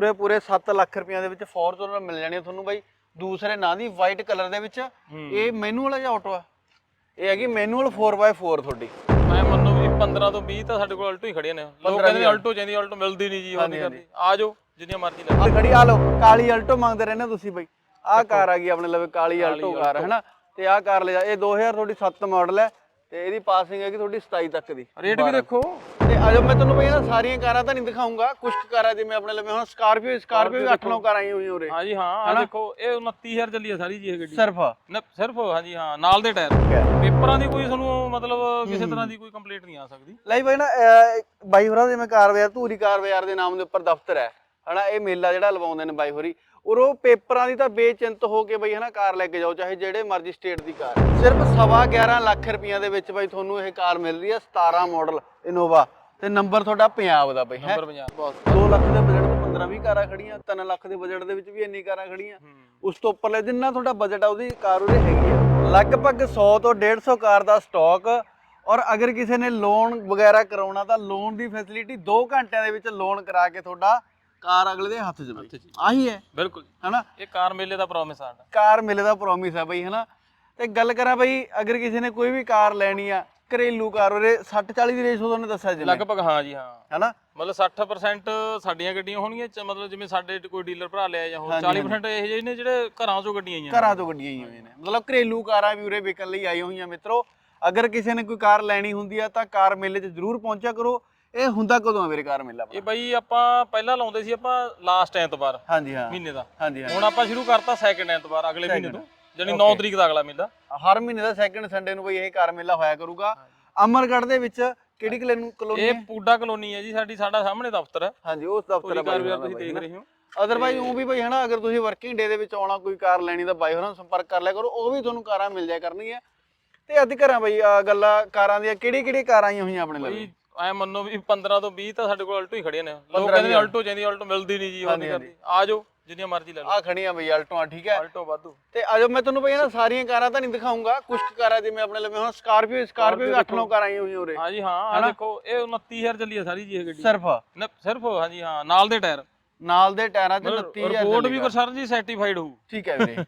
ਪੂਰੇ ਪੂਰੇ 7 ਲੱਖ ਰੁਪਈਆਂ ਦੇ ਵਿੱਚ ਫੋਰਚੂਨਰ ਮਿਲ ਜਾਣੀ ਆ ਤੁਹਾਨੂੰ ਬਾਈ। ਦੂਸਰੇ ਨਾਂ ਦੀ ਵਾਈਟ ਕਲਰ ਦੇ ਵਿੱਚ ਇਹ ਮੈਨੂਅਲ ਜਾਂ ਆਟੋ ਆ। ਇਹ ਹੈਗੀ ਮੈਨੂਅਲ 4x4 ਤੁਹਾਡੀ। ਮੈਂ ਮੰਨੋ ਵੀ 15 ਤੋਂ 20 ਤਾਂ ਸਾਡੇ ਕੋਲ ਅਲਟੋ ਹੀ ਖੜੀਆਂ ਨੇ। ਲੋਕ ਕਹਿੰਦੇ ਅਲਟੋ ਚਾਹੀਦੀ ਅਲਟੋ ਮਿਲਦੀ ਨਹੀਂ ਜੀ ਹੋਣੀ ਕਰਦੀ। ਆ ਜਾਓ ਜਿੰਨੀਆਂ ਮਰਜ਼ੀ ਲੈ ਲਓ। ਆ ਖੜੀ ਆ ਲਓ ਕਾਲੀ ਅਲਟੋ ਮੰਗਦੇ ਰਹਿੰਦੇ ਹੋ ਤੁਸੀਂ ਬਾਈ। ਆਹ ਕਾਰ ਆ ਗਈ ਆਪਣੇ ਲਵੇ ਕਾਲੀ ਅਲਟੋ ਕਾਰ ਹੈ ਨਾ ਤੇ ਆਹ ਕਾਰ ਲੈ ਜਾ ਇਹ 2000 ਤੁਹਾਡੀ 7 ਮਾਡਲ ਹੈ। ਤੇ ਇਹਦੀ ਪਾਸਿੰਗ ਹੈਗੀ ਤੁਹਾਡੀ 27 ਤੱਕ ਦੀ ਰੇਟ ਵੀ ਦੇਖੋ। ਤੇ ਅਜੋ ਮੈਂ ਤੁਹਾਨੂੰ ਨਾ ਸਾਰੀਆਂ ਕਾਰਾਂ ਤਾਂ ਨਹੀਂ ਦਿਖਾਉਂਗਾ ਕੁਝ ਕਾਰਾਂ ਜਿਵੇਂ ਆਪਣੇ ਲਵੇ ਹੁਣ ਸਕਾਰਪੀਓ ਸਕਾਰਪੀਓ ਵੀ 8-9 ਕਾਰਾਂ ਆਈਆਂ ਹੋਈਆਂ ਉਰੇ। ਹਾਂ ਜੀ ਹਾਂ ਆ ਦੇਖੋ ਇਹ 29000 ਚੱਲੀ ਆ ਸਾਰੀ ਜੀ ਇਹ ਗੱਡੀ। ਸਿਰਫ? ਨਾ ਸਿਰਫ ਹਾਂ ਜੀ ਹਾਂ ਨਾਲ ਦੇ ਟਾਇਰ। ਪੇਪਰਾਂ ਦੀ ਕੋਈ ਤੁਹਾਨੂੰ ਮਤਲਬ ਕਿਸੇ ਤਰ੍ਹਾਂ ਦੀ ਕੋਈ ਕੰਪਲੇਂਟ ਨਹੀਂ ਆ ਸਕਦੀ। ਲਈ ਬਈ ਨਾ ਬਾਈ ਹੋਰਾਂ ਜਿਵੇਂ ਕਾਰ ਬਾਜ਼ਾਰ ਧੂਰੀ ਕਾਰ ਬਾਜ਼ਾਰ ਦੇ ਨਾਮ ਦੇ ਉੱਪਰ ਦਫ਼ਤਰ ਹੈ। ਹਨਾ ਇਹ ਮੇਲਾ ਜਿਹੜਾ ਲਵਾਉਂਦੇ ਨੇ ਬਾਈ ਹੋਰੀ। ਔਰ ਉਹ ਪੇਪਰਾਂ ਦੀ ਤਾਂ ਬੇਚਿੰਤ ਹੋ ਕੇ ਬਈ ਹਨਾ ਕਾਰ ਲੈ ਕੇ ਜਾਓ ਚਾਹੇ ਜਿਹੜੇ ਮਰਜ਼ੀ ਸਟੇਟ ਦੀ ਕਾਰ। ਸਿਰਫ ਸਵਾ 11 ਲੱਖ ਰੁਪਈਆਂ ਦੇ ਵਿੱਚ ਬਈ ਤੁਹਾਨੂੰ ਇਹ ਕਾਰ ਮਿਲ ਰਹੀ ਹੈ 17 ਮਾਡਲ ਇਨੋਵਾ ਤੇ ਨੰਬਰ ਤੁਹਾਡਾ ਪੰਜਾਬ ਦਾ ਬਈ ਹੈ? ਨੰਬਰ 50 ਬਹੁਤ 2 ਲੱਖ ਦੇ ਬਜਟ ਤੋਂ 15 20 ਕਾਰਾਂ ਖੜੀਆਂ 3 ਲੱਖ ਦੇ ਬਜਟ ਦੇ ਵਿੱਚ ਵੀ ਇੰਨੀ ਕਾਰਾਂ ਖੜੀਆਂ। ਉਸ ਤੋਂ ਉੱਪਰਲੇ ਜਿੰਨਾ ਤੁਹਾਡਾ ਬਜਟ ਆ ਉਹਦੀ ਕਾਰ ਉਹਦੇ ਹੈਗੀ ਆ। ਲਗਭਗ 100 ਤੋਂ 150 ਕਾਰ ਦਾ ਸਟਾਕ ਔਰ ਅਗਰ ਕਿਸੇ ਨੇ ਲੋਨ ਵਗੈਰਾ ਕਰਾਉਣਾ ਤਾਂ ਲੋਨ ਦੀ ਫੈਸਿਲਿਟੀ 2 ਘੰਟਿਆਂ ਦੇ ਵਿੱਚ ਲੋਨ ਕਰਾ ਕੇ ਤੁਹਾਡਾ ਕਾਰ ਅਗਲੇ ਦੇ ਹੱਥ 'ਚ ਬਈ। ਆਹੀ ਹੈ। ਬਿਲਕੁਲ। ਹਨਾ? ਇਹ ਕਾਰ ਮੇਲੇ ਦਾ ਪ੍ਰੋਮਿਸ ਸਾਡਾ। ਕਾਰ ਮਿਲੇ ਦਾ ਪ੍ਰੋਮਿਸ ਹੈ ਬਈ ਹਨਾ? ਤੇ ਗੱਲ ਕਰਾਂ ਬਈ ਅਗਰ ਕਿਸੇ ਨੇ ਕੋਈ ਵੀ ਕਾਰ ਲੈਣੀ ਆ ਘਰੇਲੂ ਕਾਰ ਉਹਦੇ 60 40 ਦੀ ਰੇਸ਼ੋ ਤੁਹਾਨੂੰ ਦੱਸਿਆ ਜਿਵੇਂ। ਲਗਭਗ ਹਾਂ ਜੀ ਹਾਂ। ਹਨਾ? ਮਤਲਬ 60% ਸਾਡੀਆਂ ਗੱਡੀਆਂ ਹੋਣਗੀਆਂ ਚ- ਮਤਲਬ ਜਿਵੇਂ ਸਾਡੇ ਕੋਈ ਡੀਲਰ ਭਰਾ ਲਿਆ ਜਾਂ ਹੋਰ 40% ਇਹ ਜਿਹੇ ਨੇ ਜਿਹੜੇ ਘਰਾਂ ਚੋਂ ਗੱਡੀਆਂ ਆਈਆਂ ਘਰਾਂ ਤੋਂ ਗੱਡੀਆਂ ਹੀ ਹੋਈਆਂ ਨੇ। ਮਤਲਬ ਘਰੇਲੂ ਕਾਰਾਂ ਵੀ ਉਰੇ ਵਿਕਣ ਲਈ ਆਈ ਹੋਈਆਂ ਮਿੱਤਰੋ। ਅਗਰ ਕਿਸੇ ਨੇ ਕੋਈ ਕਾਰ ਲੈਣੀ ਹੁੰਦੀ ਆ ਤਾਂ ਕਾਰ ਮੇਲੇ 'ਚ ਜ਼ਰੂਰ ਪਹੁੰਚਿਆ ਕਰੋ। ਇਹ ਹੁੰਦਾ ਕਦੋਂ ਆ ਮੇਰੇ ਕਾਰ ਮੇਲਾ ਇਹ ਬਈ ਆਪਾਂ ਪਹਿਲਾਂ ਲਾਉਂਦੇ ਸੀ ਆਪਾਂ ਲਾਸਟ ਐਤਵਾਰ ਹਾਂਜੀ ਹਾਂ। ਮਹੀਨੇ ਦਾ। ਹਾਂਜੀ ਹਾਂ। ਹੁਣ ਆਪਾਂ ਸ਼ੁਰੂ ਕਰਤਾ ਸੈਕਿੰਡ ਐਤਵਾਰ ਅਗਲੇ ਮਹੀਨੇ ਤੋਂ ਜਾਨੀ 9 ਤਰੀਕ ਦਾ ਅਗਲਾ ਮੇਲਾ। ਹਰ ਮਹੀਨੇ ਦਾ ਸੈਕੰਡ ਸੰਡੇ ਨੂੰ ਬਈ ਇਹ ਕਾਰ ਮੇਲਾ ਹੋਇਆ ਕਰੂਗਾ। ਅਮਰਗੜ੍ਹ ਦੇ ਵਿੱਚ ਕਿਹੜੀ ਕਲੋਨੀ ਇਹ ਪੂਡਾ ਕਲੋਨੀ ਹੈ ਜੀ ਸਾਡੀ ਸਾਡਾ ਸਾਹਮਣੇ ਦਫ਼ਤਰ ਹੈ। ਹਾਂਜੀ ਉਸ ਦਫ਼ਤਰ ਕਾਰ ਬਾਈ ਤੁਸੀਂ ਦੇਖ। ਰਹੇ ਹੋ। ਅਦਰਵਾਈਜ਼ ਉਹ ਵੀ ਬਈ ਹਨਾ ਅਗਰ ਤੁਸੀਂ ਵਰਕਿੰਗ ਡੇ ਦੇ ਵਿੱਚ ਆਉਣਾ ਕੋਈ ਕਾਰ ਲੈਣੀ ਤਾਂ ਬਾਈ ਹੋਰਾਂ ਸੰਪਰਕ ਕਰ ਲਿਆ ਕਰੋ ਉਹ ਵੀ ਤੁਹਾਨੂੰ ਕਾਰਾਂ ਮਿਲ ਜਾਇਆ ਕਰਨਗੀਆਂ। ਤੇ ਅੱਜ ਘਰਾਂ ਬਈ ਗੱਲਾਂ ਕਾਰਾਂ ਦੀਆਂ ਕਿਹੜੀ ਕਿਹੜੀ ਕਾਰਾਂ ਆਈਆਂ ਹੋਈਆਂ ਆਪਣੇ ਲਈ? ਐ ਮੰਨੋ ਵੀ 15 ਤੋਂ 20 ਤਾਂ ਸਾਡੇ ਕੋਲ ਅਲਟੋ ਹੀ ਖੜੀਆਂ ਨੇ। ਲੋਕ ਕਹਿੰਦੇ ਅਲਟੋ ਚਾਹੀਦੀ ਅਲਟੋ ਮਿਲਦੀ ਨਹੀਂ ਜੀ ਹੋਣੀ ਕਰਦੀ। ਆ ਜਾਓ ਜਿੰਨੀਆਂ ਮਰਜ਼ੀ ਲੈ ਲਓ। ਆ ਖੜੀਆਂ ਬਈ ਆਲਟੋਆਂ ਠੀਕ ਹੈ। ਅਲਟੋ ਵਾਧੂ। ਤੇ ਅਜੋ ਮੈਂ ਤੁਹਾਨੂੰ ਬਈ ਨਾ ਸਾਰੀਆਂ ਕਾਰਾਂ ਤਾਂ ਨਹੀਂ ਦਿਖਾਉਂਗਾ। ਕੁਝ ਕਾਰਾਂ ਜਿਵੇਂ ਆਪਣੇ ਲਈ ਹੁਣ ਸਕਾਰਪੀਓ ਸਕਾਰਪੀਓ ਵੀ 8-9 ਕਾਰਾਂ ਆਈਆਂ ਹੋਈਆਂ ਉਰੇ। ਹਾਂ ਜੀ ਹਾਂ ਆ ਦੇਖੋ ਇਹ 29000 ਚੱਲੀ ਆ ਸਾਰੀ ਜੀ ਇਹ ਗੱਡੀ। ਸਿਰਫ? ਨਾ ਸਿਰਫ ਹਾਂ ਜੀ ਹਾਂ ਨਾਲ ਦੇ ਟਾਇਰ। ਨਾਲ ਦੇ ਟਾਇਰਾਂ 'ਚ 29000 ਰਿਪੋਰਟ ਵੀ ਸਰ ਜੀ ਸਰਟੀਫਾਈਡ ਹੋਊ। ਠੀਕ ਹੈ ਵੀਰੇ।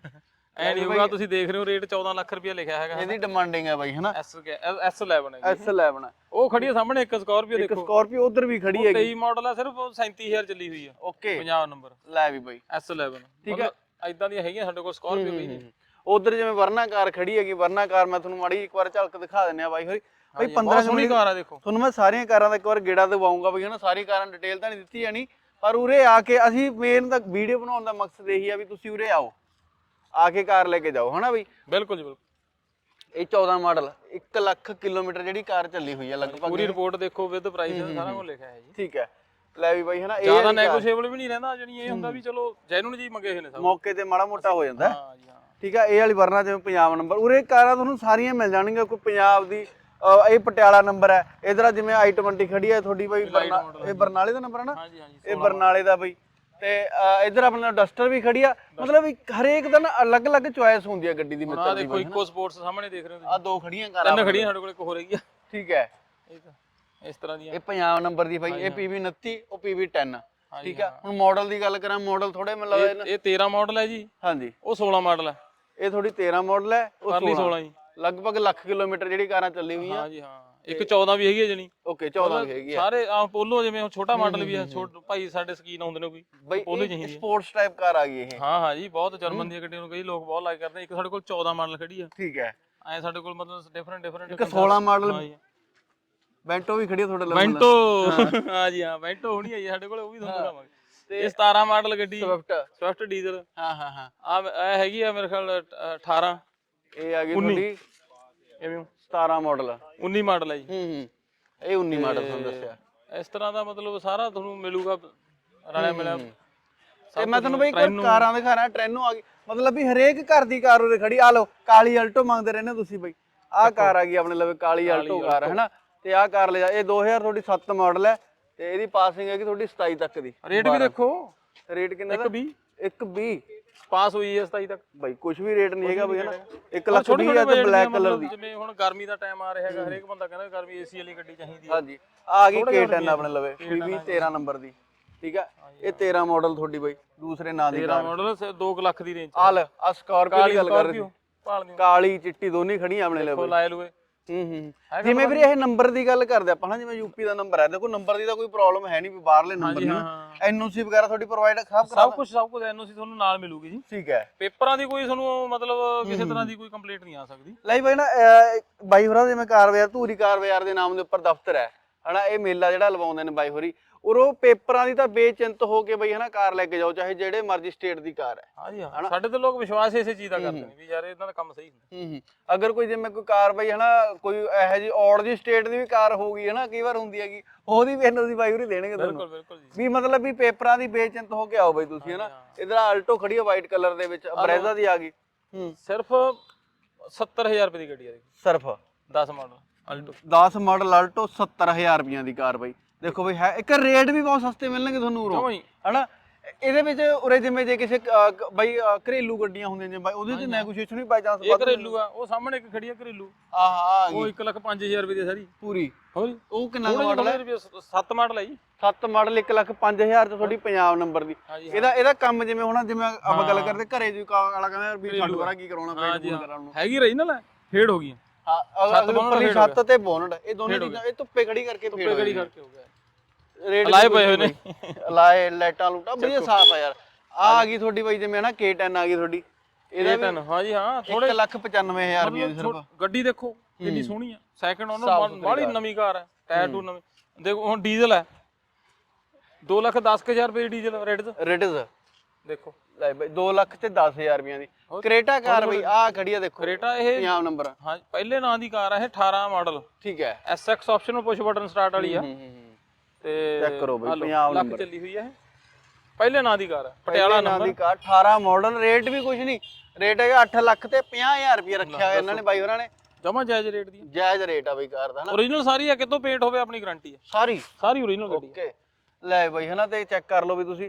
ਐ ਨਹੀਂ ਹੋਊਗਾ ਤੁਸੀਂ ਦੇਖ ਰਹੇ ਹੋ ਰੇਟ 14 ਲੱਖ ਰੁਪਏ ਲਿਖਿਆ ਹੈਗਾ ਇਹਦੀ ਡਿਮਾਂਡਿੰਗ ਹੈ ਬਾਈ ਹਨਾ? ਐਸ ਐਸ 11 ਹੈ S11 ਉਹ ਖੜੀ ਹੈ ਸਾਹਮਣੇ ਇੱਕ ਸਕਾਰਪੀਓ ਇੱਕ ਦੇਖੋ। ਸਕਾਰਪੀਓ ਉਧਰ ਵੀ ਖੜੀ ਹੈਗੀ। 23 ਮਾਡਲ ਆ ਸਿਰਫ 37000 ਚੱਲੀ ਹੋਈ ਆ। ਓਕੇ। 50 ਨੰਬਰ। ਲੈ ਵੀ ਬਾਈ। S11 ਠੀਕ ਹੈ। ਐਦਾਂ ਦੀਆਂ ਹੈਗੀਆਂ ਸਾਡੇ ਕੋਲ ਸਕਾਰਪੀਓ ਵੀ। ਨੇ ਉਧਰ ਜਿਵੇਂ ਵਰਨਾ ਕਾਰ ਖੜੀ ਹੈਗੀ ਵਰਨਾ ਕਾਰ ਮੈਂ ਤੁਹਾਨੂੰ ਮਾੜੀ ਇੱਕ ਵਾਰ ਝਲਕ ਦਿਖਾ ਦਿੰਨੇ ਆ ਬਾਈ ਹੋਰੀ। ਬਾਈ 15 ਬਹੁਤ ਸੋਹਣੀ ਕਾਰ ਆ ਦੇਖੋ। ਤੁਹਾਨੂੰ ਮੈਂ ਸਾਰੀਆਂ ਕਾਰਾਂ ਦਾ ਇੱਕ ਵਾਰ ਗੇੜਾ ਦਵਾਉਂਗਾ ਬਈ ਹਨਾ? ਸਾਰੀ ਕਾਰਾਂ ਡਿਟੇਲ ਤਾਂ ਨਹੀਂ ਦਿੱਤੀ ਜਾਣੀ। ਪਰ ਉਰੇ ਆ ਕੇ ਅਸੀਂ ਮੇਨ ਤਾਂ ਵੀਡੀਓ ਬਣਾਉਣ ਦਾ ਮਕਸਦ ਇਹੀ ਆ ਵੀ ਤੁਸੀਂ ਉਰੇ ਆਓ। ਆ ਕੇ ਕਾਰ ਲੈ ਕੇ ਜਾਓ ਹਨਾ ਬਈ? ਬਿਲਕੁਲ ਜੀ ਬਿਲਕੁਲ। ਇਹ 14 ਮਾਡਲ 1 ਲੱਖ ਕਿਲੋਮੀਟਰ ਜਿਹੜੀ ਕਾਰ ਚੱਲੀ ਹੋਈ ਹੈ ਲਗਭਗ। ਪੂਰੀ ਰਿਪੋਰਟ ਦੇਖੋ ਵਿਦ ਪ੍ਰਾਈਸ ਸਾਰਾ ਕੁਝ ਲਿਖਿਆ ਹੈ ਜੀ। ਠੀਕ ਹੈ। ਲੈ ਵੀ ਬਾਈ ਹਨਾ ਇਹ ਜ਼ਿਆਦਾ ਨੈਗੋਸ਼ੀਏਬਲ ਵੀ ਨਹੀਂ ਰਹਿੰਦਾ ਜਣੀ ਇਹ ਹੁੰਦਾ ਵੀ ਚਲੋ ਜੈਨੂਨ ਜੀ ਮੰਗੇ ਹੋਏ ਨੇ ਸਭ। ਮੌਕੇ ਤੇ ਮਾੜਾ ਮੋਟਾ ਹੋ ਜਾਂਦਾ। ਹੈ। ਜੀ ਹਾਂ। ਠੀਕ ਹੈ ਇਹ ਵਾਲੀ ਵਰਨਾ ਜਿਵੇਂ ਪੰਜਾਬ ਨੰਬਰ ਉਰੇ ਕਾਰਾਂ ਤੁਹਾਨੂੰ ਸਾਰੀਆਂ ਮਿਲ ਜਾਣਗੀਆਂ ਕੋਈ ਪੰਜਾਬ ਦੀ ਇਹ ਪਟਿਆਲਾ ਨੰਬਰ ਹੈ। ਇਧਰ ਜਿਵੇਂ i20 ਖੜੀ ਹੈ ਤੁਹਾਡੀ ਬਈ ਇਹ ਬਰਨਾਲੇ ਦਾ ਨੰਬਰ ਹੈ ਨਾ? ਇਹ ਬਰਨਾਲੇ ਦਾ ਬਈ। ਤੇ ਇੱਧਰ ਆਪਣਾ ਡਸਟਰ ਵੀ ਖੜੀ ਆ। ਮਤਲਬ ਹਰੇਕ ਦਾ ਨਾ ਅਲੱਗ-ਅਲੱਗ ਚੁਆਇਸ ਹੁੰਦੀ ਆ ਗੱਡੀ ਦੀ ਆ ਮਿੱਤਰ ਦੀ ਦੇਖੋ ਇੱਕੋ ਸਪੋਰਟਸ ਸਾਹਮਣੇ ਦੇਖ ਰਹੇ ਹੋ ਆ ਦੋ ਖੜੀਆਂ ਕਾਰਾਂ ਤਿੰਨ ਖੜੀਆਂ ਸਾਡੇ ਕੋਲ ਇੱਕ ਹੋਰ ਹੈਗੀ ਆ। ਠੀਕ ਹੈ। ਇਹ ਤਾਂ ਇਸ ਤਰ੍ਹਾਂ ਦੀਆਂ। ਇਹ ਪੰਜਾਬ ਨੰਬਰ ਦੀ ਬਾਈ ਇਹ PV29 ਉਹ PV10 ਠੀਕ ਹੈ। ਹੁਣ ਮਾਡਲ ਦੀ ਗੱਲ ਕਰਾਂ ਮਾਡਲ ਥੋੜੇ ਮੈਨੂੰ ਲੱਗਦਾ ਇਹਨਾਂ- ਇਹ 13 ਮਾਡਲ ਹੈ ਜੀ। ਹਾਂਜੀ। ਉਹ 16 ਮਾਡਲ ਹੈ। ਇਹ ਥੋੜੀ 13 ਮਾਡਲ ਹੈ ਉਹ ਪਰਲੀ 16 16 ਜੀ। ਲਗਭਗ ਲੱਖ ਕਿਲੋਮੀਟਰ ਜਿਹੜੀ ਕਾਰਾਂ ਚੱਲੀ ਹੋਈਆਂ। ਹਾਂ ਜੀ ਹਾਂ। ਇੱਕ 14 ਵੀ ਹੈਗੀ ਹੈ ਜਣੀ। ਓਕੇ 14 ਵੀ ਹੈਗੀ ਆ ਸਾਰੇ ਆ ਪੋਲੋ ਜਿਵੇਂ ਛੋਟਾ ਮਾਡਲ ਵੀ ਹੈ ਛੋਟ ਭਾਈ ਸਾਡੇ ਸਕੀਨ ਹੁੰਦੇ ਨੇ ਕੋਈ। ਪੋਲੋ ਇਹ ਚਾਹੀਦੀ ਹੈ ਸਪੋਰਟਸ ਟਾਈਪ ਕਾਰ ਆ ਗਈ ਇਹ। ਹਾਂ ਹਾਂ ਜੀ ਬਹੁਤ ਜਰਮਨ ਦੀਆਂ ਗੱਡੀਆਂ ਨੂੰ ਕਈ ਲੋਕ ਬਹੁਤ ਲਾਈਕ ਕਰਦੇ ਆ। ਇੱਕ ਸਾਡੇ ਕੋਲ 14 ਮਾਡਲ ਖੜੀ ਆ। ਠੀਕ ਹੈ। ਐ ਸਾਡੇ ਕੋਲ ਮਤਲਬ ਡਿਫਰੈਂਟ ਡਿਫਰੈਂਟ ਇੱਕ 16 ਮਾਡਲ ਬੈਂਟੋ ਵੀ ਖੜੀ ਆ ਤੁਹਾਡੇ ਲਈ ਵੈਂਟੋ ਹਾਂ। ਜੀ ਹਾਂ ਵੈਂਟੋ ਹੋਣੀ ਹੈ ਜੀ ਸਾਡੇ ਕੋਲ ਉਹ ਵੀ ਤੁਹਾਨੂੰ ਦਿਖਾਵਾਂਗੇ। ਇਹ 17 ਮਾਡਲ ਗੱਡੀ। ਸਵਿਫਟ ਸਵਿਫਟ ਡੀਜ਼ਲ ਹਾਂ ਹਾਂ ਹਾਂ। ਆ ਹੈਗੀ ਆ ਮੇਰੇ ਖਿਆਲ ਅ, 18 ਇਹ ਆ ਗਈ ਤੁਹਾਡੀ ਐਵੇਂ 17 ਮਾਡਲ 19 ਮਾਡਲ ਹੈ ਜੀ। ਹੂੰ ਹੂੰ। ਇਹ 19 ਮਾਡਲ ਤੁਹਾਨੂੰ ਦੱਸਿਆ। ਇਸ ਤਰ੍ਹਾਂ ਦਾ ਮਤਲਬ ਸਾਰਾ ਤੁਹਾਨੂੰ ਮਿਲੂਗਾ ਰਲਿਆ ਮਿਲਿਆ। ਤੇ ਮੈਂ ਤੁਹਾਨੂੰ ਬਈ ਕਾਰਾਂ ਦਿਖਾ ਰਿਹਾ ਟ੍ਰੈਨੋ ਆ ਗਈ। ਮਤਲਬ ਵੀ ਹਰੇਕ ਘਰ ਦੀ ਕਾਰ ਉਰੇ ਖੜੀ ਆ। ਲਓ ਕਾਲੀ ਅਲਟੋ ਮੰਗਦੇ ਰਹਿੰਦੇ ਹੋ ਤੁਸੀਂ ਬਈ। ਆਹ ਕਾਰ ਆ ਗਈ ਆਪਣੇ ਲਵੇ ਕਾਲੀ ਅਲਟੋ ਕਾਰ ਹੈ ਨਾ ਤੇ ਆਹ ਕਾਰ ਲੈ ਜਾ। ਇਹ 2000 ਤੁਹਾਡੀ 7 ਮਾਡਲ ਹੈ। ਤੇ ਇਹਦੀ ਪਾਸਿੰਗ ਹੈਗੀ ਤੁਹਾਡੀ 27 ਤੱਕ ਦੀ। ਰੇਟ ਵੀ ਦੇਖੋ। ਰੇਟ ਕਿੰਨਾ ਦਾ? 120 120 ਪਾਸ ਹੋਈ ਹੈ 27 ਤੱਕ। ਬਈ ਕੁਝ ਵੀ ਰੇਟ ਨਹੀਂ ਹੈਗਾ ਬਈ ਹਨਾ? 1 ਲੱਖ ਛੋਟੇ 20 ਹੈ ਛੋਟੇ ਤੇ ਬਲੈਕ ਕਲਰ ਦੀ। ਜਿਵੇਂ ਹੁਣ ਗਰਮੀ ਦਾ ਟਾਈਮ ਆ ਰਿਹਾ ਹੈਗਾ ਹਰੇਕ ਬੰਦਾ ਕਹਿੰਦਾ ਗਰਮੀ ਏਸੀ ਵਾਲੀ ਗੱਡੀ ਚਾਹੀਦੀ ਹੈ। ਹਾਂਜੀ। ਆ ਗਈ K10 ਆਪਣੇ ਲਵੇ। PV 13 ਨੰਬਰ ਦੀ। ਠੀਕ ਆ? ਇਹ 13 ਮਾਡਲ ਤੁਹਾਡੀ ਬਾਈ ਦੂਸਰੇ ਨਾਂ ਦੀ 13 ਕਾਰ। ਮਾਡਲ 2 ਲੱਖ ਦੀ ਰੇਂਜ ਆ ਲੈ ਆ ਸਕਾਰਪੀਓ ਦੀ ਗੱਲ ਕਰ ਰਹੇ ਕਾਲੀ ਚਿੱਟੀ ਦੋਨੇ ਖੜੀਆਂ ਆਪਣੇ ਕੋ ਲਾਇ ਲੂਏ। ਹੂੰ ਹੂੰ। ਜਿਵੇਂ ਵੀਰੇ ਇਹ ਨੰਬਰ ਦੀ ਗੱਲ ਕਰਦੇ ਆਪਾਂ ਨਾ ਜਿਵੇਂ ਯੂਪੀ ਦਾ ਨੰਬਰ ਹੈ। ਦੇਖੋ ਨੰਬਰ ਦੀ ਤਾਂ ਕੋਈ ਪ੍ਰੋਬਲਮ ਹੈ ਨਹੀਂ ਵੀ ਬਾਹਰਲੇ ਨੰਬਰ ਨੇ। ਐਨਓਸੀ ਵਗੈਰਾ ਤੁਹਾਡੀ ਪ੍ਰੋਵਾਈਡ ਸਭ ਕਰਾ ਸਭ ਕੁਝ ਸਭ ਕੁਝ ਐਨਓਸੀ ਤੁਹਾਨੂੰ ਨਾਲ ਮਿਲੂਗੀ ਜੀ। ਠੀਕ ਹੈ। ਪੇਪਰਾਂ ਦੀ ਕੋਈ ਤੁਹਾਨੂੰ ਮਤਲਬ ਕਿਸੇ ਤਰ੍ਹਾਂ ਦੀ ਕੋਈ ਕੰਪਲੀਟ ਨਹੀਂ ਆ ਸਕਦੀ। ਲਈ ਬਾਈ ਨਾ ਬਾਈ ਹੋਰਾਂ ਦੇ ਮੈਂ ਕਾਰ ਬਾਜ਼ਾਰ ਧੂਰੀ ਕਾਰ ਬਾਜ਼ਾਰ ਦੇ ਨਾਮ ਦੇ ਉੱਪਰ ਦਫ਼ਤਰ ਹੈ। ਹਨਾ ਇਹ ਮੇਲਾ ਜਿਹੜਾ ਲਵਾਉਂਦੇ ਨੇ ਬਾਈ ਹੋਰੀ। ਔਰ ਉਹ ਪੇਪਰਾਂ ਦੀ ਤਾਂ ਬੇਚਿੰਤ ਹੋ ਕੇ ਬਈ ਹਨਾ ਕਾਰ ਲੈ ਕੇ ਜਾਓ ਚਾਹੇ ਜਿਹੜੇ ਮਰਜ਼ੀ ਸਟੇਟ ਦੀ ਕਾਰ ਹੈ। ਹਾਂਜੀ ਹਾਂ। ਸਾਡੇ ਤੇ ਲੋਕ ਵਿਸ਼ਵਾਸ ਇਸੇ ਚੀਜ਼ ਦਾ ਕਰਦੇ ਨੇ ਵੀ ਯਾਰ ਇਹਨਾਂ ਦਾ ਕੰਮ ਸਹੀ ਹੁੰਦਾ। ਹੂੰ ਹੂੰ। ਅਗਰ ਕੋਈ ਜਿਵੇਂ ਕੋਈ ਕਾਰ ਬਈ ਹਨਾ ਕੋਈ ਇਹੋ ਜੀ ਔੜ ਜੀ ਸਟੇਟ ਦੀ ਵੀ ਕਾਰ ਹੋਊਗੀ ਹਨਾ ਕਈ ਵਾਰ ਹੁੰਦੀ ਹੈਗੀ ਉਹਦੀ ਵੀ ਐਨਓਸੀ ਬਾਈ ਹੋਰੀ ਦੇਣਗੇ ਤੁਹਾਨੂੰ। ਬਿਲਕੁਲ ਬਿਲਕੁਲ ਜੀ। ਵੀ ਮਤਲਬ ਵੀ ਪੇਪਰਾਂ ਦੀ ਬੇਚਿੰਤ ਹੋ ਕੇ ਆਓ ਬਈ ਤੁਸੀਂ ਹਨਾ। ਇਧਰ ਆਲਟੋ ਖੜੀ ਹੈ ਵਾਈਟ ਕਲਰ ਦੇ ਵਿੱਚ ਬਰੇਜ਼ਾ ਦੀ ਆ ਗਈ। ਹੂੰ। ਸਿਰਫ 70000 ਰੁਪਏ ਦੀ ਗੱਡੀ ਆ ਦੇਖੋ ਸਿਰਫ। 10 ਮਾਡਲ ਅਲਟੋ 10 ਮਾਡਲ ਆਲਟੋ 70000 ਰੁਪਈਆਂ ਦੀ ਕਾਰ ਬਈ। ਦੇਖੋ ਬਈ ਹੈ ਇੱਕ ਰੇਟ ਵੀ ਬਹੁਤ ਸਸਤੇ ਮਿਲਣਗੇ ਤੁਹਾਨੂੰ ਉਰੋਂ। ਹਨਾ? ਇਹਦੇ ਵਿੱਚ ਉਰੇ ਜਿਵੇਂ ਜੇ ਕਿਸੇ ਕ- ਬਈ ਅਹ, ਘਰੇਲੂ ਗੱਡੀਆਂ ਹੁੰਦੀਆਂ ਜਿਵੇਂ ਬਾਈ ਉਹਦੇ ਚ ਨੈਗੋਸ਼ੀਏਸ਼ਨ ਵੀ ਬਾਈ ਚਾਂਸ ਇਹ ਘਰੇਲੂ ਆ ਉਹ ਸਾਹਮਣੇ ਇੱਕ ਖੜੀ ਆ ਘਰੇਲੂ। ਆਹ ਆ ਗਈ। ਉਹ 1 ਲੱਖ 5000 ਰੁਪਏ ਦੀ ਸਾਰੀ। ਪੂਰੀ। ਹੋਰ? ਜੀ ਉਹ ਕਿੰਨਾ ਮਾਡਲ ਹੈ? 7 ਮਾਡਲ ਹੈ ਜੀ। 7 ਮਾਡਲ 1 ਲੱਖ 5000 ਚ ਤੁਹਾਡੀ ਪੰਜਾਬ ਨੰਬਰ ਦੀ। ਹਾਂਜੀ ਇਹਦਾ ਇਹਦਾ ਕੰਮ ਜਿਵੇਂ ਹੁਣ ਜਿਵੇਂ ਆਪਾਂ ਗੱਲ ਕਰਦੇ ਘਰੇ ਜੀ ਵਾਲਾ ਕਹਿੰਦਾ ਵੀ ਸਾਡੇ ਵਾਲਾ ਕੀ ਕਰਾਉਣਾ ਪੇਂਟ ਹਾਂਜੀ ਪੂਰ ਹਾਂ। ਕਰਾਉਣ। ਨੂੰ ਹੈਗੀ ਰਹੀ ਨਾ ਲੈ ਫੇਡ ਹੋ ਗਈ ਹਾਂ ਉੱਪਰਲੀ ਛੱਤ ਤੇ ਬੋਨਟ ਇਹ ਦੋਨੇ ਚੀਜ਼ਾਂ ਇਹ ਧੁੱਪੇ ਖੜੀ ਕਰਕੇ ਫੇੜ ਧੁੱਪੇ ਗੜੀ ਕਰਕੇ ਹੋ ਗਿਆ ਰੇਟ ਲਾਏ ਪਏ ਹੋਏ ਨੇ। ਲਾਏ ਲਾਈਟਾਂ ਲੂਟਾਂ ਵਧੀਆ ਸਾਫ਼ ਆ ਯਾਰ। ਆ ਆ ਗਈ ਤੁਹਾਡੀ ਬਾਈ ਜਿਵੇਂ ਨਾ K10 ਆ ਗਈ ਤੁਹਾਡੀ। ਇਹਦਾ ਇਹ ਤਾਂ ਹਾਂਜੀ ਹਾਂ ਥੋੜੇ 1 ਲੱਖ 95000 ਰੁਪਏ ਦੀ ਸਿਰਫ। ਗੱਡੀ ਦੇਖੋ ਕਿੰਨੀ ਸੋਹਣੀ ਆ। ਸੈਕਿੰਡ ਉਹਨੂੰ ਬਾਹਲੀ ਨਵੀਂ ਕਾਰ ਹੈ ਟਾਇਰ ਟੂ ਨਵੇਂ। ਦੇਖੋ ਹੁਣ ਡੀਜ਼ਲ ਹੈ। 2 ਲੱਖ 10000 ਰੁਪਏ ਦੀ ਡੀਜ਼ਲ ਰੇਟ ਦਾ ਰਿਟਜ਼ ਦੇਖੋ। ਲੈ ਬਾਈ 2 ਲੱਖ ਤੇ 10000 ਰੁਪਏ ਦੀ। ਕਰੇਟਾ ਕਾਰ ਬਈ ਆ ਖੜੀ ਆ ਦੇਖੋ। ਕਰੇਟਾ ਇਹ ਪੰਜਾਬ ਨੰਬਰ ਹਾਂ ਪਹਿਲੇ ਨਾਂ ਦੀ ਕਾਰ ਹੈ ਇਹ 18 ਮਾਡਲ। ਠੀਕ ਹੈ। SX optional push button start ਵਾਲੀ ਆ। ਤੇ ਚੈੱਕ ਕਰੋ ਬਈ ਆਹ ਲਓ, ਪੰਜਾਬ ਲੱਖ ਚੱਲੀ ਹੋਈ ਹੈ ਇਹ। ਪਹਿਲੇ ਨਾਂ ਦੀ ਕਾਰ ਹੈ ਪਟਿਆਲਾ ਨਾਂ ਦੀ ਕਾਰ 18 ਮਾਡਲ ਰੇਟ ਵੀ ਕੁਝ ਨਹੀਂ। ਰੇਟ ਹੈਗਾ 8 ਲੱਖ ਤੇ 50000 ਰੁਪਏ ਰੱਖਿਆ ਹੋਇਆ ਇਹਨਾਂ ਨੇ ਬਾਈ ਹੋਰਾਂ ਨੇ। ਜਮਾ ਜਾਇਜ਼ ਰੇਟ ਦੀ ਜਾਇਜ਼ ਰੇਟ ਆ ਬਈ ਕਾਰ ਦਾ ਹਨਾ? ਓਰੀਜਨਲ ਸਾਰੀ ਹੈ ਕਿਤੋਂ ਪੇਂਟ ਹੋਵੇ ਆਪਣੀ ਗਾਰੰਟੀ ਹੈ ਸਾਰੀ? ਸਾਰੀ ਓਰੀਜਨਲ ਗੱਡੀ। ਓਕੇ ਲੈ ਬਈ ਹਨਾ ਤੇ ਚੈੱਕ ਕਰ ਲਓ ਵੀ ਤੁਸੀਂ।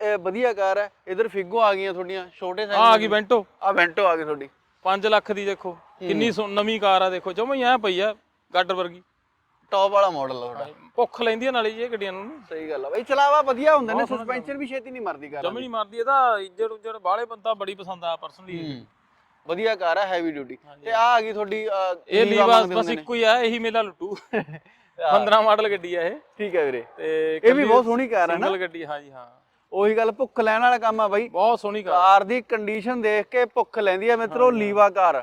ਇਹ ਵਧੀਆ ਕਾਰ ਹੈ। ਇਧਰ ਫਿਗੋ ਆ ਗਈਆਂ ਤੁਹਾਡੀਆਂ ਛੋਟੇ ਸਾਈਜ਼ ਆ ਗਈ ਵੈਂਟੋ ਆ ਵੈਂਟੋ ਆ ਗਈ ਤੁਹਾਡੀ। 5 ਲੱਖ ਦੀ ਦੇਖੋ ਕਿੰਨੀ ਸੋ- ਨਵੀਂ ਕਾਰ ਆ ਦੇਖੋ। ਜਮਾ ਹੀ ਐ ਪਈ ਆ ਗਾਡਰ ਵਰਗੀ। ਟੌਪ ਵਾਲਾ ਮਾਡਲ ਆ ਤੁਹਾਡਾ। ਭੁੱਖ ਲੈਂਦੀ ਆ ਨਾਲੇ ਜੀ ਇਹ ਗੱਡੀਆਂ ਨੂੰ। ਸਹੀ ਗੱਲ ਆ ਬਈ ਚਲਾਵਾ ਵਧੀਆ ਹੁੰਦੇ ਨੇ ਸਸਪੈਂਸ਼ਨ ਵੀ ਛੇਤੀ ਨਹੀਂ ਮਰਦੀ ਕਾਰ ਜਮੀ ਨਹੀਂ ਮਾਰਦੀ ਇਹਦਾ ਇੱਜੜ ਉੱਜੜ ਬਾਹਲੇ ਬੰਦਾ ਬੜੀ ਪਸੰਦ ਆ ਪਰਸਨਲੀ ਵਧੀਆ ਕਾਰ ਹੈ ਹੈਵੀ ਡਿਊਟੀ ਤੇ ਆ ਆ ਗਈ ਤੁਹਾਡੀ ਅਹ, ਇਹ ਲੀਵਾ ਲੀਵਾ ਮੰਗਦੇ ਬਸ ਹੁੰਦੇ ਨੇ। ਇੱਕੋ ਹੀ ਆ ਇਹੀ ਮੇਲਾ ਲੁੱਟੂ। 15 ਮਾਡਲ ਗੱਡੀ ਆ ਇਹ। ਠੀਕ ਹੈ ਵੀਰੇ। ਤੇ ਇਹ ਵੀ ਬਹੁਤ ਸੋਹਣੀ ਕਾਰ ਹੈ ਨਾ। ਸਿੰਗਲ ਗੱਡੀ ਹਾਂਜੀ ਹਾਂ। ਉਹੀ ਗੱਲ ਭੁੱਖ ਲੈਣ ਵਾਲਾ ਕੰਮ ਆ ਬਾਈ। ਬਹੁਤ ਸੋਹਣੀ ਕਾਰ ਕਾਰ ਦੀ ਕੰਡੀਸ਼ਨ ਦੇਖ ਕੇ ਭੁੱਖ ਲੈਂਦੀ ਆ ਮਿੱਤਰੋ ਲੀਵਾ ਕਾਰ।